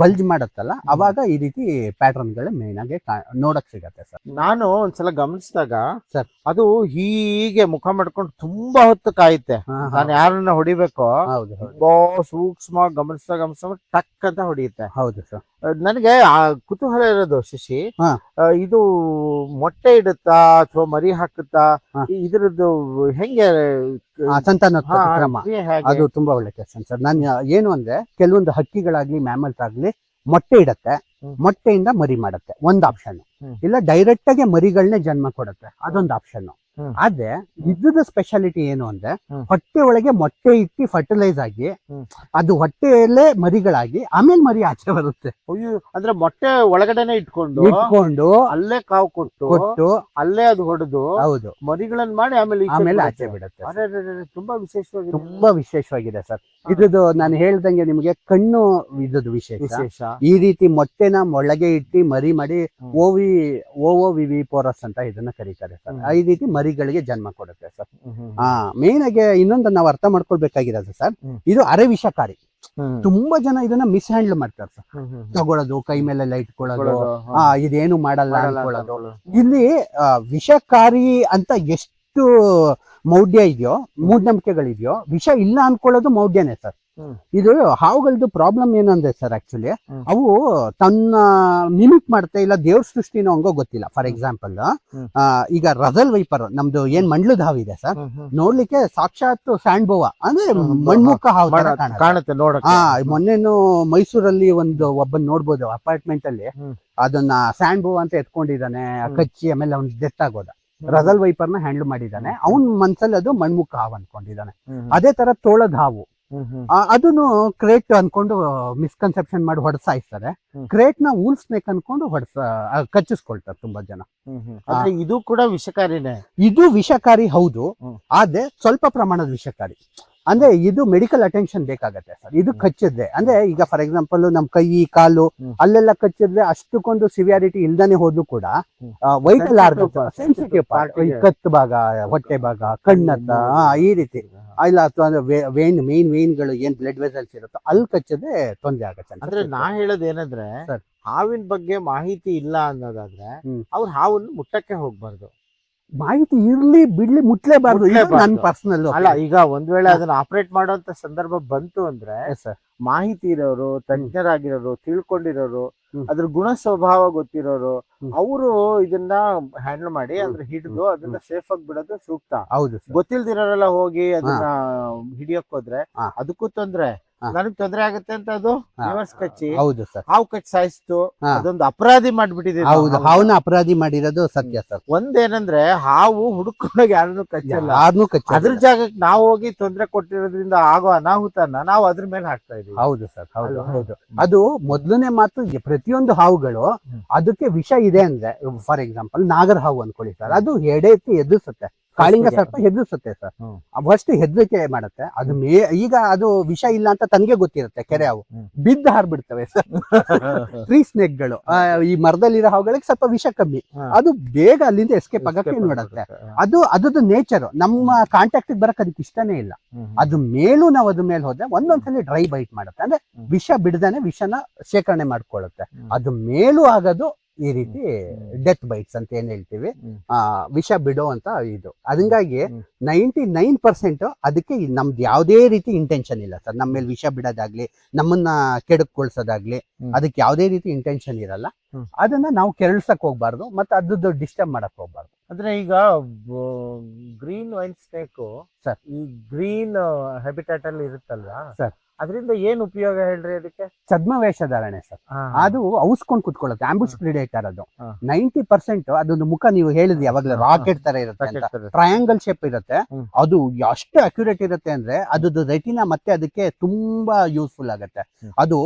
ಬಲ್ಜ್ ಮಾಡುತ್ತಲ್ಲ ಅವಾಗ ಈ ರೀತಿ ಪ್ಯಾಟರ್ನ್ಗಳು ಮೇನ್ ಆಗಿ ನೋಡಕ್ ಸಿಗತ್ತೆ ಸರ್ ನಾನು ಒಂದ್ಸಲ ಗಮನಿಸಿದಾಗ ಸರ್. ಅದು ಹೀಗೆ ಮುಖ ಮಾಡ್ಕೊಂಡು ತುಂಬಾ ಹೊತ್ತು ಕಾಯುತ್ತೆ. ನಾನು ಯಾರನ್ನ ಹೊಡಿಬೇಕು ಸೂಕ್ಷ್ಮ ಗಮನಿಸ್ತಾ ಗಮನಿಸ್ತಾ ಟಕ್ ಅಂತ ಹೊಡಿಯುತ್ತೆ. ಹೌದು ಸರ್ ನನಗೆ ಆ ಕುತೂಹಲ ಇರೋದು ಶಶಿ ಹಾ. ಇದು ಮೊಟ್ಟೆ ಇಡುತ್ತಾ ಅಥವಾ ಮರಿ ಹಾಕುತ್ತಾ. ಇದ್ರದ್ದು ಹೆಂಗೆ ಆ, ಸಂತಾನೋತ್ಪತ್ತಿ ಕ್ರಮ ಕ್ರಿಯೆ ಹೇಗೆ? ಅದು ತುಂಬಾ ಒಳ್ಳೆ ಕ್ವಶನ್ ಸರ್ ನಾನು ಏನು ಅಂದ್ರೆ ಕೆಲವೊಂದು ಹಕ್ಕಿಗಳಾಗ್ಲಿ ಮ್ಯಾಮಲ್ಸ್ ಆಗ್ಲಿ ಮೊಟ್ಟೆ ಇಡತ್ತೆ ಹ್ಮ್. ಮೊಟ್ಟೆಯಿಂದ ಮರಿ ಮಾಡತ್ತೆ ಒಂದ್ ಆಪ್ಷನ್ ಹ್ಮ್. ಇಲ್ಲ ಡೈರೆಕ್ಟ್ ಆಗಿ ಮರಿಗಳನ್ನೇ ಜನ್ಮ ಕೊಡತ್ತೆ ಅದೊಂದು ಆಪ್ಷನ್. ಆದ್ರೆ ಇದ್ರದ ಸ್ಪೆಷಾಲಿಟಿ ಏನು ಅಂದ್ರೆ. ಹೊಟ್ಟೆ ಒಳಗೆ ಮೊಟ್ಟೆ ಇಟ್ಟು ಫರ್ಟಿಲೈಸ್ ಆಗಿ ಅದು ಹೊಟ್ಟೆಯಲ್ಲೇ ಮರಿಗಳಾಗಿ ಆಮೇಲೆ ಮರಿ ಆಚೆ ಬರುತ್ತೆ. ಅಂದ್ರೆ ಮೊಟ್ಟೆ ಒಳಗಡೆನೆ ಇಟ್ಕೊಂಡು ಇಟ್ಕೊಂಡು ಅಲ್ಲೇ ಕಾವು ಕೊಟ್ಟು ಕೊಟ್ಟು ಅಲ್ಲೇ ಅದು ಹೊಡೆದು ಹೌದು. ಮರಿಗಳನ್ನ ಮಾಡಿ ಆಮೇಲೆ ಆಮೇಲೆ ಆಚೆ ಬಿಡುತ್ತೆ ತುಂಬಾ ವಿಶೇಷವಾಗಿ ತುಂಬಾ ವಿಶೇಷವಾಗಿದೆ ಸರ್. ಇದ್ರದ್ದು ನಾನು ಹೇಳ್ದಂಗೆ ನಿಮಗೆ ಕಣ್ಣು ಇದ್ದದ್ದು ವಿಶೇಷ. ಈ ರೀತಿ ಮೊಟ್ಟೆನ ಒಳಗೆ ಇಟ್ಟು ಮರಿ ಮಾಡಿ ಓವಿ ಓವೋ ವಿ ಪೋರಸ್ ಅಂತ ಇದನ್ನ ಕರೀತಾರೆ ಸರ್. ಈ ರೀತಿ ಮರಿ ಮರಿಗಳಿಗೆ ಜನ್ಮ ಕೊಡುತ್ತೆ ಸರ್. ಹಾ ಮೇನ್ ಆಗಿ ಇನ್ನೊಂದು ನಾವು ಅರ್ಥ ಮಾಡ್ಕೊಳ್ಬೇಕಾಗಿರೋದು ಸರ್. ಇದು ಅರೆ ವಿಷಕಾರಿ ತುಂಬಾ ಜನ ಇದನ್ನ ಮಿಸ್ ಹ್ಯಾಂಡಲ್ ಮಾಡ್ತಾರೆ ಸರ್. ತಗೊಳ್ಳೋದು ಕೈ ಮೇಲೆಲ್ಲ ಇಟ್ಕೊಳ್ಳೋದು ಆ ಇದೇನು ಮಾಡಲ್ಲ ಅನ್ಕೊಳ್ಳೋದು. ಇಲ್ಲಿ ವಿಷಕಾರಿ ಅಂತ ಎಷ್ಟು ಮೌಢ್ಯ ಇದೆಯೋ ಮೂಢನಂಬಿಕೆಗಳಿದೆಯೋ ವಿಷ ಇಲ್ಲ ಅನ್ಕೊಳ್ಳೋದು ಮೌಢ್ಯನೇ ಸರ್. ಇದು ಹಾವುಗಳದ್ದು ಪ್ರಾಬ್ಲಮ್ ಏನಂದ್ರೆ ಸರ್ ಆಕ್ಚುಲಿ. ಅವು ತನ್ನ ಮಿಮಿಕ್ ಮಾಡ್ತಾ ಇಲ್ಲ ದೇವ್ರ ಸೃಷ್ಟಿನೋ ಹಂಗೋ ಗೊತ್ತಿಲ್ಲ. For example. ಈಗ ರಜಲ್ ವೈಪರ್ ನಮ್ದು ಏನ್ ಮಂಡ್ಲದ ಇದೆ ಸರ್ ನೋಡ್ಲಿಕ್ಕೆ ಸಾಕ್ಷಾತ್ ಸ್ಯಾಂಡ್ಬೋವ ಅಂದ್ರೆ. ಮಣ್ಮುಖ ಹಾವು ಕಾಣುತ್ತೆ. ಮೊನ್ನೆನು ಮೈಸೂರಲ್ಲಿ ಒಂದು ಒಬ್ಬನ್ ನೋಡ್ಬೋದು ಅಪಾರ್ಟ್ಮೆಂಟ್ ಅಲ್ಲಿ ಅದನ್ನ ಸ್ಯಾಂಡ್ ಅಂತ ಎತ್ಕೊಂಡಿದ್ದಾನೆ. ಕಚ್ಚಿ ಆಮೇಲೆ ಅವ್ನ್ ಡೆತ್ ಆಗೋದ. ರಜಲ್ ವೈಪರ್ನ ಹ್ಯಾಂಡಲ್ ಮಾಡಿದ್ದಾನೆ. ಅವ್ನ್ ಮನ್ಸಲ್ಲಿ ಅದು ಮಣ್ಮುಖ ಹಾವು ಅನ್ಕೊಂಡಿದ್ದಾನೆ. ಅದೇ ತರ ತೋಳದ ಹಾವು. ಅದನ್ನು ಕ್ರೇಟ್ ಅನ್ಕೊಂಡು ಮಿಸ್ಕನ್ಸೆಪ್ಷನ್ ಮಾಡಿ ಹೊಡೆಸಾಯಿಸ್ತಾರೆ. ಕ್ರೇಟ್ನ ಊಲ್ ಸ್ನೇಕ್ ಅನ್ಕೊಂಡು ಹೊಡ್ಸ ಕಚ್ಚಿಸ್ಕೊಳ್ತಾರೆ ತುಂಬಾ ಜನ. ಆದ್ರೆ ಇದು ಕೂಡ ವಿಷಕಾರಿನೇ. ಇದು ವಿಷಕಾರಿ ಹೌದು. ಆದ್ರೆ ಸ್ವಲ್ಪ ಪ್ರಮಾಣದ ವಿಷಕಾರಿ. ಅಂದ್ರೆ ಇದು ಮೆಡಿಕಲ್ ಅಟೆನ್ಷನ್ ಬೇಕಾಗತ್ತೆ ಸರ್ ಇದು ಕಚ್ಚಿದ್ದೆ ಕಚ್ಚಿದ್ರೆ ಅಂದ್ರೆ ಈಗ ಫಾರ್ ಎಕ್ಸಾಂಪಲ್ ನಮ್ ಕೈ ಕಾಲು. ಅಲ್ಲೆಲ್ಲ ಕಚ್ಚಿದ್ರೆ ಅಷ್ಟಕ್ಕೊಂದು ಸಿವಿಯಾರಿಟಿ ಇಲ್ದಾನೆ ಹೋದ್ರು ಕೂಡ. Vital organ sensitive part. ಕತ್ತು ಭಾಗ ಹೊಟ್ಟೆ ಭಾಗ ಕಣ್ಣತ್ತ ಈ ರೀತಿ ಇಲ್ಲ ಅಥವಾ ವೇನ್ ಮೇನ್ ವೇನ್ಗಳು ಏನ್ ಬ್ಲಡ್ ವೆಸಲ್ಸ್ ಇರುತ್ತೋ ಅಲ್ಲಿ ಕಚ್ಚಿದ್ರೆ ತೊಂದರೆ ಆಗತ್ತೆ ಅಂದ್ರೆ ನಾ ಹೇಳೋದ್ ಏನಂದ್ರೆ ಹಾವಿನ ಬಗ್ಗೆ ಮಾಹಿತಿ ಇಲ್ಲ ಅನ್ನೋದಾದ್ರೆ. ಅವ್ರು ಹಾವನ್ನು ಮುಟ್ಟಕ್ಕೆ ಹೋಗ್ಬಾರ್ದು ಮಾಹಿತಿ ಇರ್ಲಿ ಬಿಡ್ಲಿ ಮುಟ್ಲೇಬಾರ್ದು ನನ್ ಮುಟ್ಲೇಬಾರ್ದು. ನನ್ನ ಪರ್ಸನಲ್ ಅಲ್ಲ ಈಗ ಒಂದ್ ವೇಳೆ ಅದನ್ನ ಆಪರೇಟ್ ಮಾಡುವಂತ ಸಂದರ್ಭ ಬಂತು ಅಂದ್ರೆ ಸರ್ ಮಾಹಿತಿ ಇರೋರು ತಜ್ಞರಾಗಿರೋರು ತಿಳ್ಕೊಂಡಿರೋರು ಹ್ಮ್. ಅದ್ರ ಗುಣ ಸ್ವಭಾವ ಗೊತ್ತಿರೋರು ಹ್ಮ್. ಅವರು ಇದನ್ನ ಹ್ಯಾಂಡಲ್ ಮಾಡಿ. ಅಂದ್ರೆ ಹಿಡಿದು ಅದನ್ನ ಸೇಫ್ ಆಗಿ ಬಿಡೋದು ಸೂಕ್ತ ಹೌದು ಸರ್ ಗೊತ್ತಿಲ್ದಿರೋರೆಲ್ಲ ಹೋಗಿ ಅದನ್ನ ಹಿಡಿಯಕ್ ಹೋದ್ರೆ ಹಾ. ಅದಕ್ಕೂ ತೊಂದ್ರೆ. ನನಗ್ ತೊಂದ್ರೆ ಆಗುತ್ತೆ ಅಂತ ಅದು. ರಿವರ್ಸ್ ಕಚ್ಚಿ. ಹೌದು ಸರ್. ಹಾವು ಕಚ್ಚಿ ಸಾಯಿಸ್ತು. ಅದೊಂದು ಅಪರಾಧಿ ಮಾಡ್ಬಿಟ್ಟಿದೆ ಹೌದು ಹಾವನ್ನ. ಅಪರಾಧಿ ಮಾಡಿರೋದು ಸತ್ಯ ಸರ್. ಒಂದೇನಂದ್ರೆ ಹಾವು ಹುಡುಕೊಂಡೋಗಿ ಯಾರನ್ನು ಕಚ್ಚಲ್ಲ. ಯಾರನ್ನೂ ಕಚ್ಚ ಅದ್ರ ಜಾಗಕ್ಕೆ ನಾವು ಹೋಗಿ ತೊಂದ್ರೆ ಕೊಟ್ಟಿರೋದ್ರಿಂದ ಆಗೋ ಅನಾಹುತನ ನಾವು ಅದ್ರ ಮೇಲೆ ಹಾಕ್ತಾ ಇದೀವಿ. ಹೌದು ಸರ್ ಹೌದು ಹೌದು. ಅದು ಮೊದಲನೇ ಮಾತು ಪ್ರತಿಯೊಂದು ಹಾವುಗಳು ಅದಕ್ಕೆ ಅದಕ್ಕೆ ವಿಷ ಇದೆ ಅಂದ್ರೆ ಫಾರ್ ಎಕ್ಸಾಂಪಲ್ ನಾಗರ ಹಾವು ಅನ್ಕೊಳ್ಳಿ ಸರ್. ಅದು ಎಡೆ ಎತ್ತಿ ಎದುರಿಸುತ್ತೆ. ಕಾಳಿಂಗ. ಸರ್ಪ ಹೆದರಿಸುತ್ತೆ ಸರ್. ಫಸ್ಟ್ ಹೆದರಿಕೆ ಮಾಡುತ್ತೆ. ಅದು ಮೇ ಈಗ ಅದು ವಿಷ ಇಲ್ಲ ಅಂತ ತನಗೆ ಗೊತ್ತಿರುತ್ತೆ ಕೆರೆ ಅವು. ಬಿದ್ದ ಹಾರ್ಬಿಡ್ತವೆ ಸರ್. ಟ್ರೀ ಸ್ನೇಕ್ಗಳು ಈ ಮರದಲ್ಲಿರೋ ಹಾವುಗಳಿಗೆ ಸ್ವಲ್ಪ ವಿಷ ಕಮ್ಮಿ. ಅದು ಬೇಗ ಅಲ್ಲಿಂದ ಎಸ್ಕೇಪ್ ಆಗಕ್ಕೆ ನೋಡುತ್ತೆ ಅದು ಅದ್ರದ್ದು ನೇಚರ್ ನಮ್ಮ ಕಾಂಟ್ಯಾಕ್ಟ್ ಬರಕ್ ಅದಕ್ಕೆ ಇಷ್ಟನೇ ಇಲ್ಲ. ಅದು ಮೇಲೂ ನಾವು ಅದ್ರ ಮೇಲೆ ಹೋದ್ರೆ ಒಂದೊಂದ್ಸಲಿ ಡ್ರೈ ಬೈಟ್ ಮಾಡುತ್ತೆ. ಅಂದ್ರೆ ವಿಷ ಬಿಡದಾನೆ ವಿಷನ ಶೇಖರಣೆ ಮಾಡ್ಕೊಳ್ಳುತ್ತೆ. ಅದು ಮೇಲೂ ಆಗೋದು ಈ ರೀತಿ ಡೆತ್ ಬೈಟ್ಸ್ ಅಂತ ಏನ್ ಹೇಳ್ತೀವಿ? ವಿಷ ಬಿಡೋ ಅಂತ ಇದು. ಅದಂಗಾಗಿ. ನೈಂಟಿ ನೈನ್ ಪರ್ಸೆಂಟ್ ಅದಕ್ಕೆ ನಮ್ದು ಯಾವುದೇ ರೀತಿ ಇಂಟೆನ್ಷನ್ ಇಲ್ಲ ಸರ್. ನಮ್ಮ ಮೇಲೆ ವಿಷ ಬಿಡೋದಾಗ್ಲಿ ನಮ್ಮನ್ನ ಕೆಡಕ್ಕೊಳ್ಸೋದಾಗ್ಲಿ ಅದಕ್ಕೆ ಯಾವುದೇ ರೀತಿ ಇಂಟೆನ್ಷನ್ ಇರಲ್ಲ. ಅದನ್ನ ನಾವು ಕೆರಳ್ಸಕ್ ಹೋಗ್ಬಾರ್ದು ಮತ್ತೆ ಅದ್ರದ್ದು ಡಿಸ್ಟರ್ಬ್ ಮಾಡಕ್ ಹೋಗ್ಬಾರ್ದು. ಅಂದ್ರೆ ಈಗ ಗ್ರೀನ್ ವೈನ್ ಸ್ನೇಕ್ ಸರ್. ಈ ಗ್ರೀನ್ ಹ್ಯಾಬಿಟಾಟ್ ಅಲ್ಲಿ ಇರುತ್ತಲ್ವಾ? ಸರ್. ಅದರಿಂದ ಏನ್ ಉಪಯೋಗ ಹೇಳ್ರಿ ಅದಕ್ಕೆ? ಛದ್ಮ ವೇಷಧಾರಣೆ ಸರ್. ಅದು ಔಸ್ಕೊಂಡ್ ಕುತ್ಕೊಳ್ಳುತ್ತೆ ಆಂಬುಷ್ ಪ್ರಿಡೇಟರ್ ಅದು. ನೈಂಟಿ ಪರ್ಸೆಂಟ್ ಅದೊಂದು ಮುಖ ನೀವು ಹೇಳಿದ್ರಿ ಯಾವಾಗಲೇ ರಾಕೆಟ್ ತರ ಇರುತ್ತೆ ಟ್ರಯಾಂಗಲ್ ಶೇಪ್ ಇರುತ್ತೆ. ಅದು ಎಷ್ಟು ಅಕ್ಯುರೇಟ್ ಇರುತ್ತೆ ಅಂದ್ರೆ ಅದು ರೆಟಿನಾ ಮತ್ತೆ ಅದಕ್ಕೆ ತುಂಬಾ ಯೂಸ್ಫುಲ್ ಆಗುತ್ತೆ. ಅದು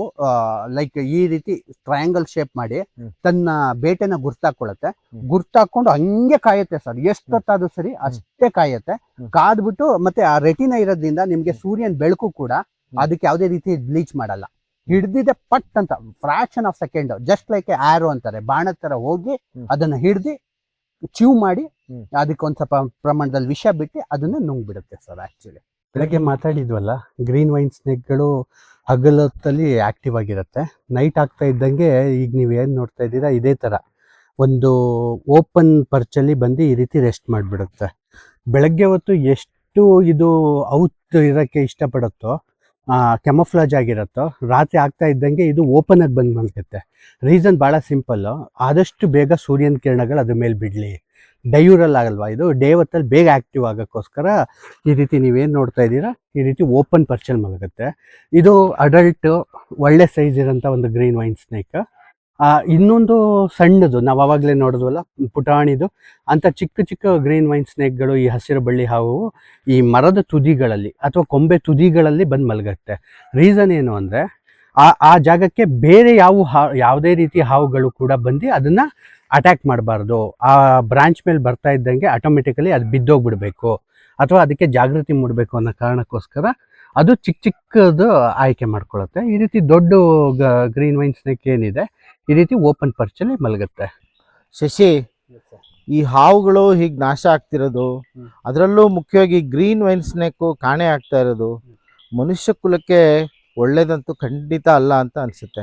ಲೈಕ್ ಈ ರೀತಿ ಟ್ರಯಾಂಗಲ್ ಶೇಪ್ ಮಾಡಿ ತನ್ನ ಬೇಟೆನ ಗುರ್ತಾಕೊಳ್ಳುತ್ತೆ. ಗುರ್ತಾಕೊಂಡು ಹಂಗೆ ಕಾಯುತ್ತೆ ಸರ್. ಎಷ್ಟೊತ್ತಾದ್ರೂ ಸರಿ ಅಷ್ಟೇ ಕಾಯುತ್ತೆ. ಕಾದ್ಬಿಟ್ಟು ಮತ್ತೆ ಆ ರೆಟಿನಾ ಇರೋದ್ರಿಂದ ನಿಮ್ಗೆ ಸೂರ್ಯನ ಬೆಳಕು ಕೂಡ ಅದಕ್ಕೆ ಯಾವುದೇ ರೀತಿ ಬ್ಲೀಚ್ ಮಾಡಲ್ಲ. ಹಿಡ್ದಿದೆ ಪಟ್ ಅಂತ fraction of second just like arrow ಅಂತಾರೆ ಬಾಣದ ತರ ಹೋಗಿ. ಅದನ್ನ ಹಿಡ್ದು ಚೀವ್ ಮಾಡಿ ಅದಕ್ಕೆ ಒಂದ್ ಸ್ವಲ್ಪ ಪ್ರಮಾಣದಲ್ಲಿ ವಿಷ ಬಿಟ್ಟು ಅದನ್ನ ನುಂಗ್ ಬಿಡುತ್ತೆ ಸರ್ ಆಕ್ಚುಲಿ ಬೆಳಗ್ಗೆ ಮಾತಾಡಿದ್ವಲ್ಲ ಗ್ರೀನ್ ವೈನ್ ಸ್ನೇಕ್ಗಳು ಹಗಲೊತ್ತಲ್ಲಿ ಆಕ್ಟಿವ್ ಆಗಿರುತ್ತೆ. ನೈಟ್ ಆಗ್ತಾ ಇದ್ದಂಗೆ ಈಗ ನೀವು ಏನು ನೋಡ್ತಾ ಇದ್ದೀರಾ ಇದೇ ತರ. ಒಂದು ಓಪನ್ ಪರ್ಚಲ್ಲಿ ಬಂದು ಈ ರೀತಿ ರೆಸ್ಟ್ ಮಾಡಿಬಿಡುತ್ತೆ. ಬೆಳಗ್ಗೆ ಹೊತ್ತು ಎಷ್ಟು ಇದು ಔತ್ ಇರೋಕ್ಕೆ ಇಷ್ಟಪಡುತ್ತೋ ಕೆಮಫ್ಲಾಜ್ ಆಗಿರುತ್ತೋ, ರಾತ್ರಿ ಆಗ್ತಾ ಇದ್ದಂಗೆ ಇದು ಓಪನ್ ಆಗಿ ಬಂದು ಮಲ್ಗುತ್ತೆ ರೀಸನ್ ಭಾಳ ಸಿಂಪಲ್ ಆದಷ್ಟು ಬೇಗ ಸೂರ್ಯನ ಕಿರಣಗಳು ಅದ್ರ ಮೇಲೆ ಬಿಡಲಿ. ಡೈಯೂರಲ್ಲಿ ಆಗಲ್ವಾ ಇದು? ಡೇ ಹೊತ್ತಲ್ಲಿ ಬೇಗ ಆಕ್ಟಿವ್ ಆಗೋಕ್ಕೋಸ್ಕರ ಈ ರೀತಿ ನೀವೇನು ನೋಡ್ತಾ ಇದ್ದೀರಾ? ಈ ರೀತಿ ಓಪನ್ ಪರ್ಚಲ್ ಮಲಗುತ್ತೆ ಇದು ಅಡಲ್ಟು ಒಳ್ಳೆ ಸೈಜ್ ಇರೋಂಥ ಒಂದು ಗ್ರೀನ್ ವೈನ್ ಸ್ನೇಕ್ ಇನ್ನೊಂದು ಸಣ್ಣದು, ನಾವು ಆವಾಗಲೇ ನೋಡಿದ್ವಲ್ಲ, ಪುಟಾಣಿದು, ಅಂತ ಚಿಕ್ಕ ಚಿಕ್ಕ ಗ್ರೀನ್ ವೈನ್ ಸ್ನೇಕ್ಗಳು ಈ ಹಸಿರು ಬಳ್ಳಿ ಹಾವು, ಈ ಮರದ ತುದಿಗಳಲ್ಲಿ ಅಥವಾ ಕೊಂಬೆ ತುದಿಗಳಲ್ಲಿ ಬಂದು ಮಲಗುತ್ತೆ. ರೀಸನ್ ಏನು ಅಂದರೆ, ಆ ಆ ಜಾಗಕ್ಕೆ ಬೇರೆ ಯಾವ ಯಾವುದೇ ರೀತಿ ಹಾವುಗಳು ಕೂಡ ಬಂದು ಅದನ್ನು ಅಟ್ಯಾಕ್ ಮಾಡಬಾರ್ದು. ಆ ಬ್ರಾಂಚ್ ಮೇಲೆ ಬರ್ತಾ ಇದ್ದಂಗೆ ಆಟೋಮೆಟಿಕಲಿ ಅದು ಬಿದ್ದೋಗ್ಬಿಡ್ಬೇಕು. ಅಥವಾ ಅದಕ್ಕೆ ಜಾಗೃತಿ ಮೂಡಬೇಕು ಅನ್ನೋ ಕಾರಣಕ್ಕೋಸ್ಕರ ಅದು ಚಿಕ್ಕ ಚಿಕ್ಕದು ಆಯ್ಕೆ ಮಾಡ್ಕೊಳ್ಳುತ್ತೆ ಈ ರೀತಿ ದೊಡ್ಡ ಗ್ರೀನ್ ವೈನ್ ಸ್ನೇಕ್ ಏನಿದೆ ಈ ರೀತಿ ಓಪನ್ ಪರ್ಚಲ್ಲಿ ಮಲಗುತ್ತೆ. ಶಶಿ ಈ ಹಾವುಗಳು ಹೀಗೆ ನಾಶ ಆಗ್ತಿರೋದು ಅದರಲ್ಲೂ ಮುಖ್ಯವಾಗಿ ಗ್ರೀನ್ ವೈನ್ ಸ್ನೇಕು ಕಾಣೆ ಆಗ್ತಾ ಇರೋದು ಮನುಷ್ಯ ಕುಲಕ್ಕೆ ಒಳ್ಳೇದಂತೂ ಖಂಡಿತ ಅಲ್ಲ ಅಂತ ಅನ್ಸುತ್ತೆ.